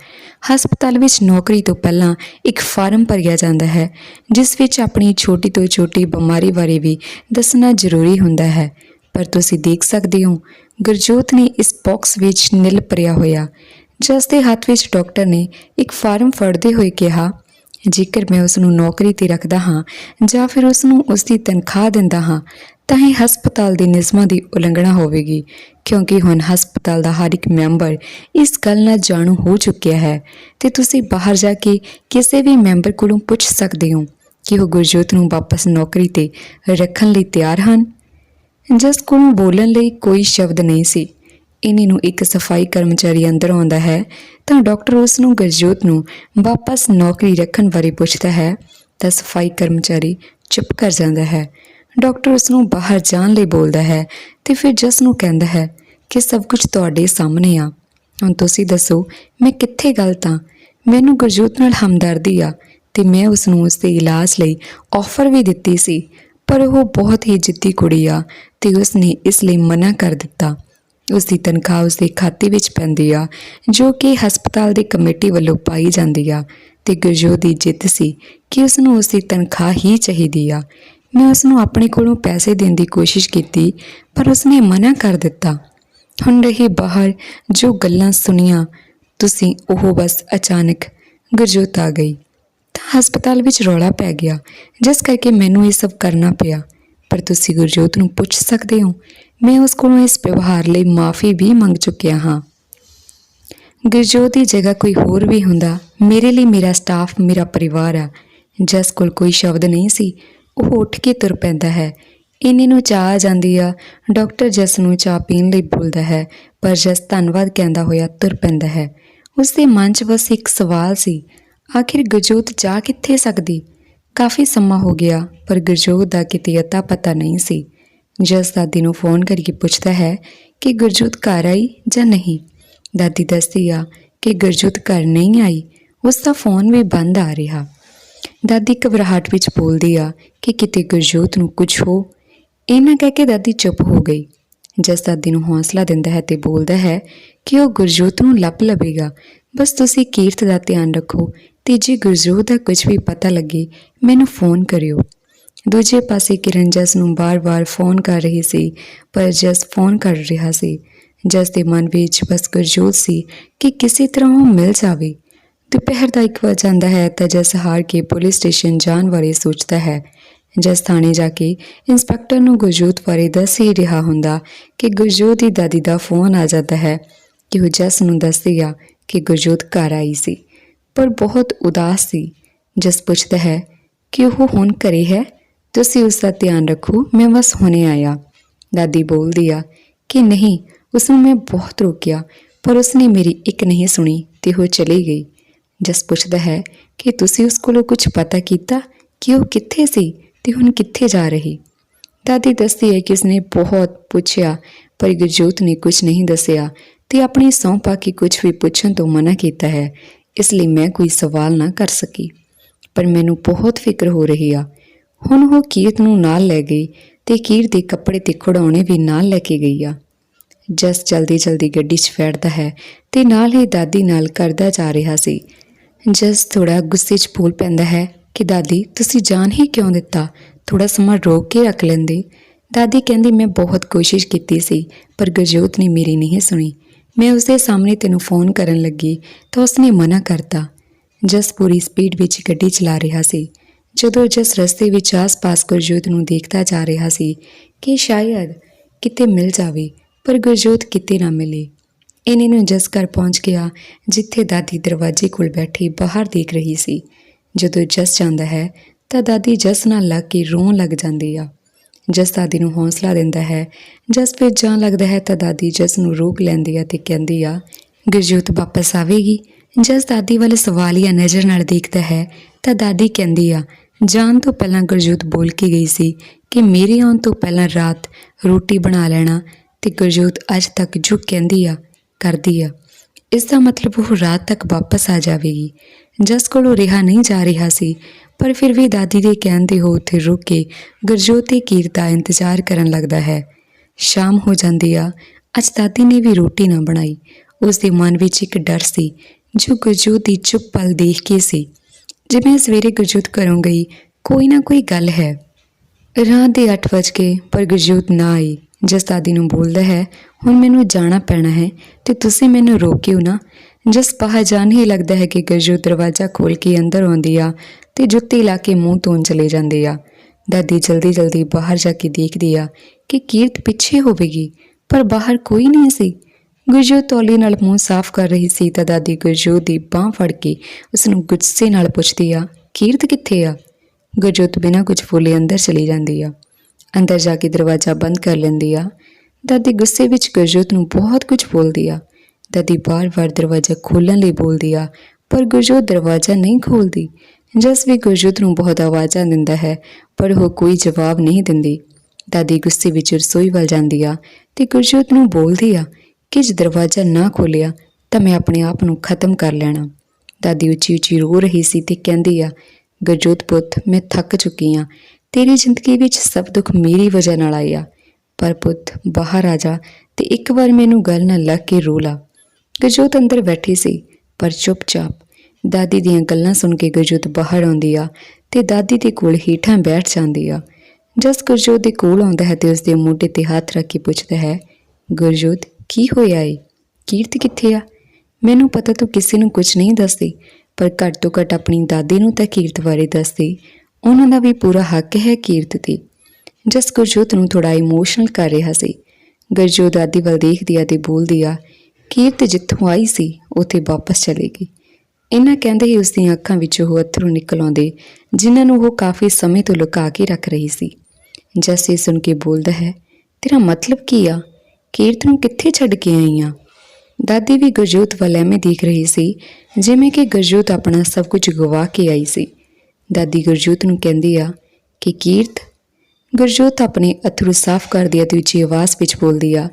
ਹਸਪਤਾਲ ਵਿੱਚ ਨੌਕਰੀ ਤੋਂ ਪਹਿਲਾਂ ਇੱਕ ਫਾਰਮ ਭਰਿਆ ਜਾਂਦਾ ਹੈ, ਜਿਸ ਵਿੱਚ ਆਪਣੀ ਛੋਟੀ ਤੋਂ ਛੋਟੀ ਬਿਮਾਰੀ ਬਾਰੇ ਵੀ ਦੱਸਣਾ ਜ਼ਰੂਰੀ ਹੁੰਦਾ ਹੈ। ਪਰ ਤੁਸੀਂ ਦੇਖ ਸਕਦੇ ਹੋ, ਗੁਰਜੋਤ ਨੇ ਇਸ ਬਾਕਸ ਵਿੱਚ ਨਿਲ ਭਰਿਆ ਹੋਇਆ, ਜਿਸ ਦੇ ਹੱਥ ਵਿੱਚ ਡਾਕਟਰ ਨੇ ਇੱਕ ਫਾਰਮ ਫੜਦੇ ਹੋਏ ਕਿਹਾ ਜੇਕਰ ਮੈਂ ਉਸ ਨੂੰ ਨੌਕਰੀ ਤੇ ਰੱਖਦਾ ਹਾਂ ਜਾਂ ਫਿਰ ਉਸ ਨੂੰ ਉਸ ਦੀ ਤਨਖਾਹ ਦਿੰਦਾ ਹਾਂ, ਤਾਂ ਇਹ ਹਸਪਤਾਲ ਦੇ ਨਿਯਮਾਂ ਦੀ ਉਲੰਘਣਾ ਹੋਵੇਗੀ, ਕਿਉਂਕਿ ਹੁਣ ਹਸਪਤਾਲ ਦਾ ਹਰ ਇੱਕ ਮੈਂਬਰ ਇਸ ਗੱਲ ਨਾਲ ਜਾਣੂ ਹੋ ਚੁੱਕਿਆ ਹੈ। ਤੇ ਤੁਸੀਂ ਬਾਹਰ ਜਾ ਕੇ ਕਿਸੇ ਵੀ ਮੈਂਬਰ ਕੋਲੋਂ ਪੁੱਛ ਸਕਦੇ ਹੋ ਕਿ ਉਹ ਗੁਰਜੋਤ ਨੂੰ ਵਾਪਸ ਨੌਕਰੀ ਤੇ ਰੱਖਣ ਲਈ ਤਿਆਰ ਹਨ? ਜਿਸ ਕੋਲੋਂ ਬੋਲਣ ਲਈ ਕੋਈ ਸ਼ਬਦ ਨਹੀਂ ਸੀ। ਇਨੀ ਨੂੰ ਇੱਕ ਸਫ਼ਾਈ ਕਰਮਚਾਰੀ ਅੰਦਰ ਆਉਂਦਾ ਹੈ, ਤਾਂ ਡਾਕਟਰ ਉਸ ਨੂੰ ਗੁਰਜੋਤ ਨੂੰ ਵਾਪਸ ਨੌਕਰੀ ਰੱਖਣ ਬਾਰੇ ਪੁੱਛਦਾ ਹੈ, ਤਾਂ ਸਫ਼ਾਈ ਕਰਮਚਾਰੀ ਚੁੱਪ ਕਰ ਜਾਂਦਾ ਹੈ। ਡਾਕਟਰ ਉਸ ਨੂੰ ਬਾਹਰ ਜਾਣ ਲਈ ਬੋਲਦਾ ਹੈ ਤੇ ਫਿਰ ਜਸ ਨੂੰ ਕਹਿੰਦਾ ਹੈ ਕਿ ਸਭ ਕੁਝ ਤੁਹਾਡੇ ਸਾਹਮਣੇ ਆ। ਹੁਣ ਤੁਸੀਂ ਦੱਸੋ, ਮੈਂ ਕਿੱਥੇ ਗਲਤ ਹਾਂ? ਮੈਨੂੰ ਗੁਰਜੋਤ ਨਾਲ ਹਮਦਰਦੀ ਆ ਤੇ ਮੈਂ ਉਸ ਨੂੰ ਉਸ ਦੇ ਇਲਾਜ ਲਈ ਆਫਰ ਵੀ ਦਿੱਤੀ ਸੀ, ਪਰ ਉਹ ਬਹੁਤ ਹੀ ਜਿੱਦੀ ਕੁੜੀ ਆ ਤੇ ਉਸ ਨੇ ਇਸ ਲਈ ਮਨਾ ਕਰ ਦਿੱਤਾ। ਉਸ ਦੀ ਤਨਖਾਹ ਉਸ ਦੇ ਖਾਤੇ ਵਿੱਚ ਪੈਂਦੀ ਆ, ਜੋ ਕਿ ਹਸਪਤਾਲ ਦੀ ਕਮੇਟੀ ਵੱਲੋਂ ਪਾਈ ਜਾਂਦੀ ਆ ਤੇ ਗੁਰਜੋਤ ਦੀ ਜਿੱਦ ਸੀ ਕਿ ਉਸ ਨੂੰ ਉਸ ਦੀ ਤਨਖਾਹ ਹੀ ਚਾਹੀਦੀ ਆ। ਮੈਂ ਉਸ ਨੂੰ ਆਪਣੇ ਕੋਲੋਂ ਪੈਸੇ ਦੇਣ ਦੀ ਕੋਸ਼ਿਸ਼ ਕੀਤੀ, ਪਰ ਉਸਨੇ ਮਨਾ ਕਰ ਦਿੱਤਾ। ਹੁਣ ਰਹੀ ਬਾਹਰ, ਜੋ ਗੱਲਾਂ ਸੁਣੀਆਂ, ਤੁਸੀਂ ਉਹ ਬਸ ਅਚਾਨਕ ਗੁਰਜੋਤ ਆ ਗਈ। ਤਾਂ ਹਸਪਤਾਲ ਵਿੱਚ ਰੌਲਾ ਪੈ ਗਿਆ, ਜਿਸ ਕਰਕੇ ਮੈਨੂੰ ਇਹ ਸਭ ਕਰਨਾ ਪਿਆ। ਪਰ ਤੁਸੀਂ ਗੁਰਜੋਤ ਨੂੰ ਪੁੱਛ ਸਕਦੇ ਹੋ ਮੈਂ ਉਸ ਕੋਲੋਂ ਇਸ ਵਿਵਹਾਰ ਲਈ ਮਾਫੀ ਵੀ ਮੰਗ ਚੁੱਕਿਆ ਹਾਂ। ਗੁਰਜੋਤ ਦੀ ਜਗ੍ਹਾ ਕੋਈ ਹੋਰ ਵੀ ਹੁੰਦਾ, ਮੇਰੇ ਲਈ ਮੇਰਾ ਸਟਾਫ ਮੇਰਾ ਪਰਿਵਾਰ ਆ। ਜਸ ਕੋਲ ਕੋਈ ਸ਼ਬਦ ਨਹੀਂ ਸੀ। ਉਹ ਉੱਠ ਕੇ ਤੁਰ ਪੈਂਦਾ ਹੈ। ਇੰਨੇ ਨੂੰ ਚਾਹ ਆ ਜਾਂਦੀ ਆ। ਡਾਕਟਰ ਜਸ ਨੂੰ ਚਾਹ ਪੀਣ ਲਈ ਬੋਲਦਾ ਹੈ, ਪਰ ਜਸ ਧੰਨਵਾਦ ਕਹਿੰਦਾ ਹੋਇਆ ਤੁਰ ਪੈਂਦਾ ਹੈ। ਉਸ ਦੇ ਮਨ 'ਚ ਬਸ ਇੱਕ ਸਵਾਲ ਸੀ, ਆਖਿਰ ਗੁਰਜੋਤ ਜਾ ਕਿੱਥੇ ਸਕਦੀ? ਕਾਫੀ ਸਮਾਂ ਹੋ ਗਿਆ, ਪਰ ਗੁਰਜੋਤ ਦਾ ਕਿਤੇ ਅਤਾ ਪਤਾ ਨਹੀਂ ਸੀ। ਜਸ ਦਾਦੀ ਨੂੰ ਫੋਨ ਕਰਕੇ ਪੁੱਛਦਾ ਹੈ ਕਿ ਗੁਰਜੋਤ ਘਰ ਆਈ ਜਾਂ ਨਹੀਂ? ਦਾਦੀ ਦੱਸਦੀ ਆ ਕਿ ਗੁਰਜੋਤ ਘਰ ਨਹੀਂ ਆਈ, ਉਸ ਦਾ ਫੋਨ ਵੀ ਬੰਦ ਆ ਰਿਹਾ। ਦਾਦੀ ਘਬਰਾਹਟ ਵਿੱਚ ਬੋਲਦੀ ਆ ਕਿ ਕਿਤੇ ਗੁਰਜੋਤ ਨੂੰ ਕੁਝ ਹੋ। ਇਹਨਾਂ ਕਹਿ ਕੇ ਦਾਦੀ ਚੁੱਪ ਹੋ ਗਈ। ਜਸ ਦਾਦੀ ਨੂੰ ਹੌਸਲਾ ਦਿੰਦਾ ਹੈ ਤੇ ਬੋਲਦਾ ਹੈ ਕਿ ਉਹ ਗੁਰਜੋਤ ਨੂੰ ਲੱਭ ਲਵੇਗਾ। ਬਸ ਤੁਸੀਂ ਕੀਰਤ ਦਾ ਧਿਆਨ ਰੱਖੋ ਤੇ ਜੇ ਗੁਰਜੋਤ ਦਾ ਕੁਝ ਵੀ ਪਤਾ ਲੱਗੇ, ਮੈਨੂੰ ਫੋਨ ਕਰਿਓ। ਦੂਜੇ ਪਾਸੇ ਕਿਰਨ ਜਸ ਨੂੰ ਬਾਰ-ਬਾਰ ਫੋਨ ਕਰ ਰਹੀ ਸੀ, ਪਰ ਜਸ ਫੋਨ ਕਰ ਰਿਹਾ ਸੀ। ਜਸ ਦੇ ਮਨ ਵਿੱਚ ਬਸ ਗੁਰਜੋਤ ਸੀ ਕਿ ਕਿਸੇ ਤਰ੍ਹਾਂ ਉਹ ਮਿਲ ਜਾਵੇ। ਦੁਪਹਿਰ ਦਾ ਇੱਕ ਵਜ ਜਾਂਦਾ ਹੈ ਤਾਂ ਜਸ ਹਾਰ ਕੇ ਪੁਲਿਸ ਸਟੇਸ਼ਨ ਜਾਣ ਬਾਰੇ ਸੋਚਦਾ ਹੈ। ਜਸ ਥਾਣੇ ਜਾ ਕੇ ਇੰਸਪੈਕਟਰ ਨੂੰ ਗੁਰਜੋਤ ਬਾਰੇ ਦੱਸ ਹੀ ਰਿਹਾ ਹੁੰਦਾ ਕਿ ਗੁਰਜੋਤ ਦੀ ਦਾਦੀ ਦਾ ਫੋਨ ਆ ਜਾਂਦਾ ਹੈ ਕਿ ਉਹ ਜਸ ਨੂੰ ਦੱਸਦੀ ਆ ਕਿ ਗੁਰਜੋਤ ਘਰ ਆਈ ਸੀ, ਪਰ ਬਹੁਤ ਉਦਾਸ ਸੀ। ਜਸ ਪੁੱਛਦਾ ਹੈ ਕਿ ਉਹ ਹੁਣ ਘਰੇ ਹੈ? ਤੁਸੀਂ ਉਸ ਦਾ ਧਿਆਨ ਰੱਖੋ, ਮੈਂ ਬਸ ਹੁਣੇ ਆਇਆ। ਦਾਦੀ ਬੋਲਦੀ ਆ ਕਿ ਨਹੀਂ, ਉਸ ਨੂੰ ਮੈਂ ਬਹੁਤ ਰੋਕਿਆ, ਪਰ ਉਸਨੇ ਮੇਰੀ ਇੱਕ ਨਹੀਂ ਸੁਣੀ ਤੇ ਉਹ ਚਲੀ ਗਈ। ਜਸ ਪੁੱਛਦਾ ਹੈ ਕਿ ਤੁਸੀਂ ਉਸ ਕੋਲੋਂ ਕੁਝ ਪਤਾ ਕੀਤਾ ਕਿ ਉਹ ਕਿੱਥੇ ਸੀ ਤੇ ਹੁਣ ਕਿੱਥੇ ਜਾ ਰਹੀ? ਦਾਦੀ ਦੱਸਦੀ ਹੈ ਕਿ ਉਸਨੇ ਬਹੁਤ ਪੁੱਛਿਆ, ਪਰ ਗੁਰਜੋਤ ਨੇ ਕੁਝ ਨਹੀਂ ਦੱਸਿਆ ਤੇ ਆਪਣੀ ਸਹੁੰ ਪਾ ਕੇ ਕੁਝ ਵੀ ਪੁੱਛਣ ਤੋਂ ਮਨਾ ਕੀਤਾ ਹੈ। ਇਸ ਲਈ ਮੈਂ ਕੋਈ ਸਵਾਲ ਨਾ ਕਰ ਸਕੀ। ਪਰ ਮੈਨੂੰ ਬਹੁਤ ਫਿਕਰ ਹੋ ਰਹੀ ਆ ਹੁਣ ਉਹ ਕੀਰਤ ਨੂੰ ਨਾਲ ਲੈ ਗਈ ਤੇ ਕੀਰਤ ਦੇ ਕੱਪੜੇ ਤੇ ਖਿਡੌਣੇ ਵੀ ਨਾਲ ਲੈ ਕੇ ਗਈ ਆ। ਜਸ ਜਲਦੀ ਜਲਦੀ ਗੱਡੀ 'ਚ ਬੈਠਦਾ ਹੈ ਤੇ ਨਾਲ ਹੀ ਦਾਦੀ ਨਾਲ ਕਰਦਾ ਜਾ ਰਿਹਾ ਸੀ। ਜਸ ਥੋੜਾ ਗੁੱਸੇ 'ਚ ਬੋਲ ਪੈਂਦਾ ਹੈ ਕਿ, ਦਾਦੀ, ਤੁਸੀਂ ਜਾਨ ਹੀ ਕਿਉਂ ਦਿੱਤਾ? ਥੋੜਾ ਸਮਾਂ ਰੋਕ ਕੇ ਰੱਖ ਲੈਂਦੇ। ਦਾਦੀ ਕਹਿੰਦੀ, ਮੈਂ ਬਹੁਤ ਕੋਸ਼ਿਸ਼ ਕੀਤੀ ਸੀ, ਪਰ ਗੁਰਜੋਤ ਨੇ ਮੇਰੀ ਨਹੀਂ ਸੁਣੀ। ਮੈਂ ਉਸਦੇ ਸਾਹਮਣੇ ਤੈਨੂੰ ਫੋਨ ਕਰਨ ਲੱਗੀ ਤਾਂ ਉਸਨੇ ਮਨਾ ਕਰਤਾ। ਜਸ ਪੂਰੀ ਸਪੀਡ ਵਿੱਚ ਗੱਡੀ ਚਲਾ ਰਿਹਾ ਸੀ। ਜਦੋਂ ਜਸ ਰਸਤੇ ਵਿੱਚ ਆਸ-ਪਾਸ ਗੁਰਜੋਤ ਨੂੰ ਦੇਖਦਾ ਜਾ ਰਿਹਾ ਸੀ ਕਿ ਸ਼ਾਇਦ ਕਿਤੇ ਮਿਲ ਜਾਵੇ, ਪਰ ਗੁਰਜੋਤ ਕਿਤੇ ਨਾ ਮਿਲੇ। ਇਹਨੇ ਨੂੰ ਜਸ ਘਰ ਪਹੁੰਚ ਗਿਆ, ਜਿੱਥੇ ਦਾਦੀ ਦਰਵਾਜ਼ੇ ਕੋਲ ਬੈਠੀ ਬਾਹਰ ਦੇਖ ਰਹੀ ਸੀ। ਜਦੋਂ ਜਸ ਜਾਂਦਾ ਹੈ, ਤਾਂ ਦਾਦੀ ਜਸ ਨਾਲ ਲੱਗ ਕੇ ਰੋਣ ਲੱਗ ਜਾਂਦੀ ਆ। ਜਸ ਦਾਦੀ ਨੂੰ ਹੌਸਲਾ ਦਿੰਦਾ ਹੈ, ਜਸ ਫਿਰ ਜਾਣ ਲੱਗਦਾ ਹੈ, ਤਾਂ ਦਾਦੀ ਜਸ ਨੂੰ ਰੋਕ ਲੈਂਦੀ ਆ ਤੇ ਕਹਿੰਦੀ ਆ, ਗੁਰਜੋਤ ਵਾਪਸ ਆਵੇਗੀ? ਜਸ ਦਾਦੀ ਵੱਲ ਸਵਾਲੀਆ ਨਜ਼ਰ ਨਾਲ ਦੇਖਦਾ ਹੈ ਤਾਂ ਦਾਦੀ ਕਹਿੰਦੀ ਆ, ਜਾਣ ਤੋਂ ਪਹਿਲਾਂ ਗੁਰਜੋਤ ਬੋਲ ਕੇ ਗਈ ਸੀ ਕਿ ਮੇਰੇ ਆਉਣ ਤੋਂ ਪਹਿਲਾਂ ਰਾਤ ਰੋਟੀ ਬਣਾ ਲੈਣਾ ਤੇ ਗੁਰਜੋਤ ਅੱਜ ਤੱਕ ਜੋ ਕਹਿੰਦੀ ਆ, ਕਰਦੀ ਆ। ਇਸ ਦਾ ਮਤਲਬ ਉਹ ਰਾਤ ਤੱਕ ਵਾਪਸ ਆ ਜਾਵੇਗੀ। ਜਸ ਕੋਲੋਂ ਰਿਹਾ ਨਹੀਂ ਜਾ ਰਿਹਾ ਸੀ, ਪਰ ਫਿਰ ਵੀ ਦਾਦੀ ਦੇ ਕਹਿਣ ਤੇ ਉਹ ਉੱਥੇ ਰੁਕ ਕੇ ਗੁਰਜੋਤ ਤੇ ਕੀਰਤ ਦਾ ਇੰਤਜ਼ਾਰ ਕਰਨ ਲੱਗਦਾ ਹੈ। ਸ਼ਾਮ ਹੋ ਜਾਂਦੀ ਆ, ਅੱਜ ਦਾਦੀ ਨੇ ਵੀ ਰੋਟੀ ਨਾ ਬਣਾਈ। ਉਸ ਦੇ ਮਨ ਵਿੱਚ ਇੱਕ ਡਰ ਸੀ, ਜੋ ਗੁਰਜੋਤ ਦੀ ਚੁੱਪ ਪਲ ਦੇਖ ਕੇ ਸੀ। ਜੇ ਮੈਂ ਸਵੇਰੇ ਗੁਰਜੋਤ ਘਰੋਂ ਗਈ, ਕੋਈ ਨਾ ਕੋਈ ਗੱਲ ਹੈ। ਰਾਤ ਦੇ 8 ਵਜ ਗਏ ਪਰ ਗੁਰਜੋਤ ਨਾ ਆਈ। ਜਸ ਦਾਦੀ ਨੂੰ ਬੋਲਦਾ ਹੈ, ਹੁਣ ਮੈਨੂੰ ਜਾਣਾ ਪੈਣਾ ਹੈ ਤੇ ਤੁਸੀਂ ਮੈਨੂੰ ਰੋਕਿਓ ਨਾ। ਜਸ ਬਾਹਰ ਜਾਣ ਹੀ ਲੱਗਦਾ ਹੈ ਕਿ ਗੁਰਜੋਤ ਦਰਵਾਜ਼ਾ ਖੋਲ ਕੇ ਅੰਦਰ ਆਉਂਦੀ ਆ ਤੇ ਜੁੱਤੀ ਲਾ ਕੇ ਮੂੰਹ ਧੋਣ ਚਲੇ ਜਾਂਦੇ ਆ। ਦਾਦੀ ਜਲਦੀ ਜਲਦੀ ਬਾਹਰ ਜਾ ਕੇ ਦੇਖਦੀ ਆ ਕਿ ਕੀਰਤ ਪਿੱਛੇ ਹੋਵੇਗੀ, ਪਰ ਬਾਹਰ ਕੋਈ ਨਹੀਂ ਸੀ। ਗੁਰਜੋਤ ਤੌਲੀ ਨਾਲ ਮੂੰਹ ਸਾਫ਼ ਕਰ ਰਹੀ ਸੀ ਤਾਂ ਦਾਦੀ ਗੁਰਜੋਤ ਦੀ ਬਾਹ ਫੜ ਕੇ ਉਸ ਨੂੰ ਗੁੱਸੇ ਨਾਲ ਪੁੱਛਦੀ ਆ, ਕੀਰਤ ਕਿੱਥੇ ਆ? ਗੁਰਜੋਤ ਬਿਨਾਂ ਕੁਝ ਬੋਲੇ ਅੰਦਰ ਚਲੀ ਜਾਂਦੀ ਆ। ਅੰਦਰ ਜਾ ਕੇ ਦਰਵਾਜ਼ਾ ਬੰਦ ਕਰ ਲੈਂਦੀ ਆ। ਦਾਦੀ ਗੁੱਸੇ ਵਿੱਚ ਗੁਰਜੋਤ ਨੂੰ ਬਹੁਤ ਕੁਝ ਬੋਲਦੀ ਆ। ਦਾਦੀ ਬਾਰ-ਬਾਰ ਦਰਵਾਜ਼ਾ ਖੋਲ੍ਹਣ ਲਈ ਬੋਲਦੀ ਆ, ਪਰ ਗੁਰਜੋਤ ਦਰਵਾਜ਼ਾ ਨਹੀਂ ਖੋਲਦੀ ਜਸ ਵੀ ਗੁਰਜੋਤ ਨੂੰ ਬਹੁਤ ਆਵਾਜ਼ਾਂ ਦਿੰਦਾ ਹੈ, ਪਰ ਉਹ ਕੋਈ ਜਵਾਬ ਨਹੀਂ ਦਿੰਦੀ। ਦਾਦੀ ਗੁੱਸੇ ਵਿੱਚ ਰਸੋਈ ਵੱਲ ਜਾਂਦੀ ਆ ਤੇ ਗੁਰਜੋਤ ਨੂੰ ਬੋਲਦੀ ਆ ਕਿ ਜੇ ਦਰਵਾਜ਼ਾ ਨਾ ਖੋਲਿਆ ਤਾਂ ਮੈਂ ਆਪਣੇ ਆਪ ਨੂੰ ਖਤਮ ਕਰ ਲੈਣਾ। ਦਾਦੀ ਉੱਚੀ ਉੱਚੀ ਰੋ ਰਹੀ ਸੀ ਤੇ ਕਹਿੰਦੀ ਆ, ਗਰਜੋਤ ਪੁੱਤ, ਮੈਂ ਥੱਕ ਚੁੱਕੀ ਹਾਂ ਤੇਰੀ ਜ਼ਿੰਦਗੀ ਵਿੱਚ ਸਭ ਦੁੱਖ ਮੇਰੀ ਵਜ੍ਹਾ ਨਾਲ ਆਇਆ ਪਰ ਪੁੱਤ, ਬਾਹਰ ਆ ਜਾ ਤੇ ਇੱਕ ਵਾਰ ਮੈਨੂੰ ਗੱਲ ਨਾਲ ਲੱਗ ਕੇ ਰੋ ਲਾ। ਗਰਜੋਤ ਅੰਦਰ ਬੈਠੀ ਸੀ, ਪਰ ਚੁੱਪਚਾਪ। ਦਾਦੀ ਦੀਆਂ ਗੱਲਾਂ ਸੁਣ ਕੇ ਗਰਜੋਤ ਬਾਹਰ ਆਉਂਦੀ ਆ ਤੇ ਦਾਦੀ ਦੇ ਕੋਲ ਹੀਠਾਂ ਬੈਠ ਜਾਂਦੀ ਆ। ਜਸ ਗੁਰਜੋਤ ਦੇ ਕੋਲ ਆਉਂਦਾ ਹੈ ਤੇ ਉਸ ਦੇ ਮੋਢੇ ਤੇ ਹੱਥ ਰੱਖ ਕੇ ਪੁੱਛਦਾ ਹੈ, ਗੁਰਜੋਤ ਕੀ ਹੋਇਆ ਏ? ਕੀਰਤ ਕਿੱਥੇ ਆ? ਮੈਨੂੰ ਪਤਾ ਤੂੰ ਕਿਸੇ ਨੂੰ ਕੁਝ ਨਹੀਂ ਦੱਸਦੀ, ਪਰ ਘੱਟ ਤੋਂ ਘੱਟ ਆਪਣੀ ਦਾਦੀ ਨੂੰ ਤਾਂ ਕੀਰਤ ਬਾਰੇ ਦੱਸਦੀ। ਉਹਨਾਂ ਦਾ ਵੀ ਪੂਰਾ ਹੱਕ ਹੈ ਕੀਰਤ ਤੇ। ਜਸ ਗੁਰਜੋਤ ਨੂੰ ਥੋੜਾ ਇਮੋਸ਼ਨਲ ਕਰ ਰਿਹਾ ਸੀ। ਗੁਰਜੋਤ ਦਾਦੀ ਵੱਲ ਦੇਖਦੀ ਆ ਤੇ ਬੋਲਦੀ ਆ, ਕੀਰਤ ਜਿੱਥੋਂ ਆਈ ਸੀ, ਉੱਥੇ ਵਾਪਸ ਚਲੇਗੀ ਇਹਨਾਂ ਕਹਿੰਦੇ ਹੀ ਉਸ ਦੀਆਂ ਅੱਖਾਂ ਵਿੱਚੋਂ ਉਹ ਅੱਥਰੂ ਨਿਕਲ ਆਉਂਦੇ, ਜਿਨ੍ਹਾਂ ਨੂੰ ਉਹ ਕਾਫੀ ਸਮੇਂ ਤੋਂ ਲੁਕਾ ਕੇ ਰੱਖ ਰਹੀ ਸੀ। ਜਸ ਇਹ ਸੁਣ ਕੇ ਬੋਲਦਾ ਹੈ, ਤੇਰਾ ਮਤਲਬ ਕੀ ਆ? ਕੀਰਤ ਨੂੰ ਕਿੱਥੇ ਛੱਡ ਕੇ ਆਈ ਆ ਦਾਦੀ ਵੀ ਗੁਰਜੋਤ ਵੱਲ ਐਵੇਂ ਦੇਖ ਰਹੀ ਸੀ, ਜਿਵੇਂ ਕਿ ਗੁਰਜੋਤ ਆਪਣਾ ਸਭ ਕੁਝ ਗਵਾ ਕੇ ਆਈ ਸੀ। ਦਾਦੀ ਗੁਰਜੋਤ ਨੂੰ ਕਹਿੰਦੀ ਆ ਕਿ ਕੀਰਤ, ਗੁਰਜੋਤ ਆਪਣੇ ਅਥਰੂ ਸਾਫ਼ ਕਰਦੀ ਆ ਤੇ ਉੱਚੀ ਆਵਾਜ਼ ਵਿੱਚ ਬੋਲਦੀ ਆ,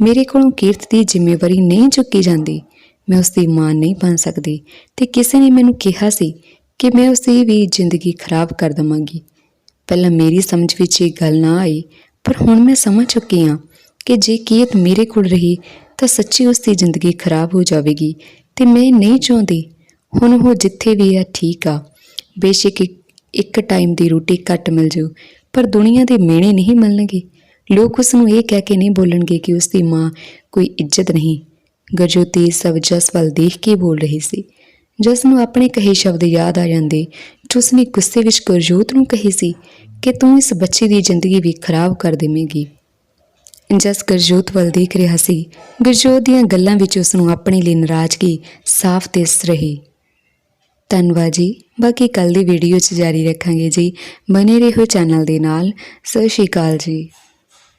ਮੇਰੇ ਕੋਲੋਂ ਕੀਰਤ ਦੀ ਜ਼ਿੰਮੇਵਾਰੀ ਨਹੀਂ ਚੁੱਕੀ ਜਾਂਦੀ। ਮੈਂ ਉਸ ਦੀ ਮਾਂ ਨਹੀਂ ਬਣ ਸਕਦੀ ਤੇ ਕਿਸੇ ਨੇ ਮੈਨੂੰ ਕਿਹਾ ਸੀ ਕਿ ਮੈਂ ਉਸ ਦੀ ਵੀ ਜ਼ਿੰਦਗੀ ਖਰਾਬ ਕਰ ਦਵਾਂਗੀ। ਪਹਿਲਾਂ ਮੇਰੀ ਸਮਝ ਵਿੱਚ ਇਹ ਗੱਲ ਨਾ ਆਈ, ਪਰ ਹੁਣ ਮੈਂ ਸਮਝ ਚੁੱਕੀ ਹਾਂ ਕਿ ਜੇ ਕੀਰਤ ਮੇਰੇ ਕੋਲ ਰਹੀ ਤਾਂ ਸੱਚੀ ਉਸ ਦੀ ਜ਼ਿੰਦਗੀ ਖਰਾਬ ਹੋ ਜਾਵੇਗੀ ਤੇ ਮੈਂ ਨਹੀਂ ਚਾਹੁੰਦੀ। ਹੁਣ ਉਹ ਜਿੱਥੇ ਵੀ ਆ, ਠੀਕ ਆ। ਬੇਸ਼ੱਕ ਇੱਕ- ਟਾਈਮ ਦੀ ਰੋਟੀ ਘੱਟ ਮਿਲ ਜਾਊ ਪਰ ਦੁਨੀਆ ਦੇ ਮੇਣੇ ਨਹੀਂ ਮਿਲਣਗੇ। ਲੋਕ ਉਸ ਨੂੰ ਇਹ ਕਹਿ ਕੇ ਨਹੀਂ ਬੋਲਣਗੇ ਕਿ ਉਸ ਦੀ ਮਾਂ ਕੋਈ ਇੱਜ਼ਤ ਨਹੀਂ। ਗਰਜੋਤੀ ਸਭ ਜਸ ਵੱਲ ਦੇਖ ਕੇ ਬੋਲ ਰਹੀ ਸੀ। ਜਸ ਨੂੰ ਆਪਣੇ ਕਹੇ ਸ਼ਬਦ ਯਾਦ ਆ ਜਾਂਦੇ ਜੋ ਉਸਨੇ ਗੁੱਸੇ ਵਿੱਚ ਗੁਰਜੋਤ ਨੂੰ ਕਹੀ ਸੀ ਕਿ ਤੂੰ ਇਸ ਬੱਚੇ ਦੀ ਜ਼ਿੰਦਗੀ ਵੀ ਖਰਾਬ ਕਰ ਦੇਵੇਂਗੀ। ਜਸ ਗੁਰਜੋਤ ਵੱਲ ਦੇਖ ਰਿਹਾ ਸੀ। ਗੁਰਜੋਤ ਦੀਆਂ ਗੱਲਾਂ ਵਿੱਚ ਉਸ ਨੂੰ ਆਪਣੇ ਲਈ ਨਾਰਾਜ਼ਗੀ, ਸਾਫ਼ ਦਿਸ ਰਹੀ। ਧੰਨਵਾਦ ਜੀ, ਬਾਕੀ ਕੱਲ ਦੀ ਵੀਡੀਓ 'ਚ ਜਾਰੀ ਰੱਖਾਂਗੇ ਜੀ। ਬਨੇ ਰਹੋ ਚੈਨਲ ਦੇ ਨਾਲ। ਸਤਿ ਸ਼੍ਰੀ ਅਕਾਲ ਜੀ।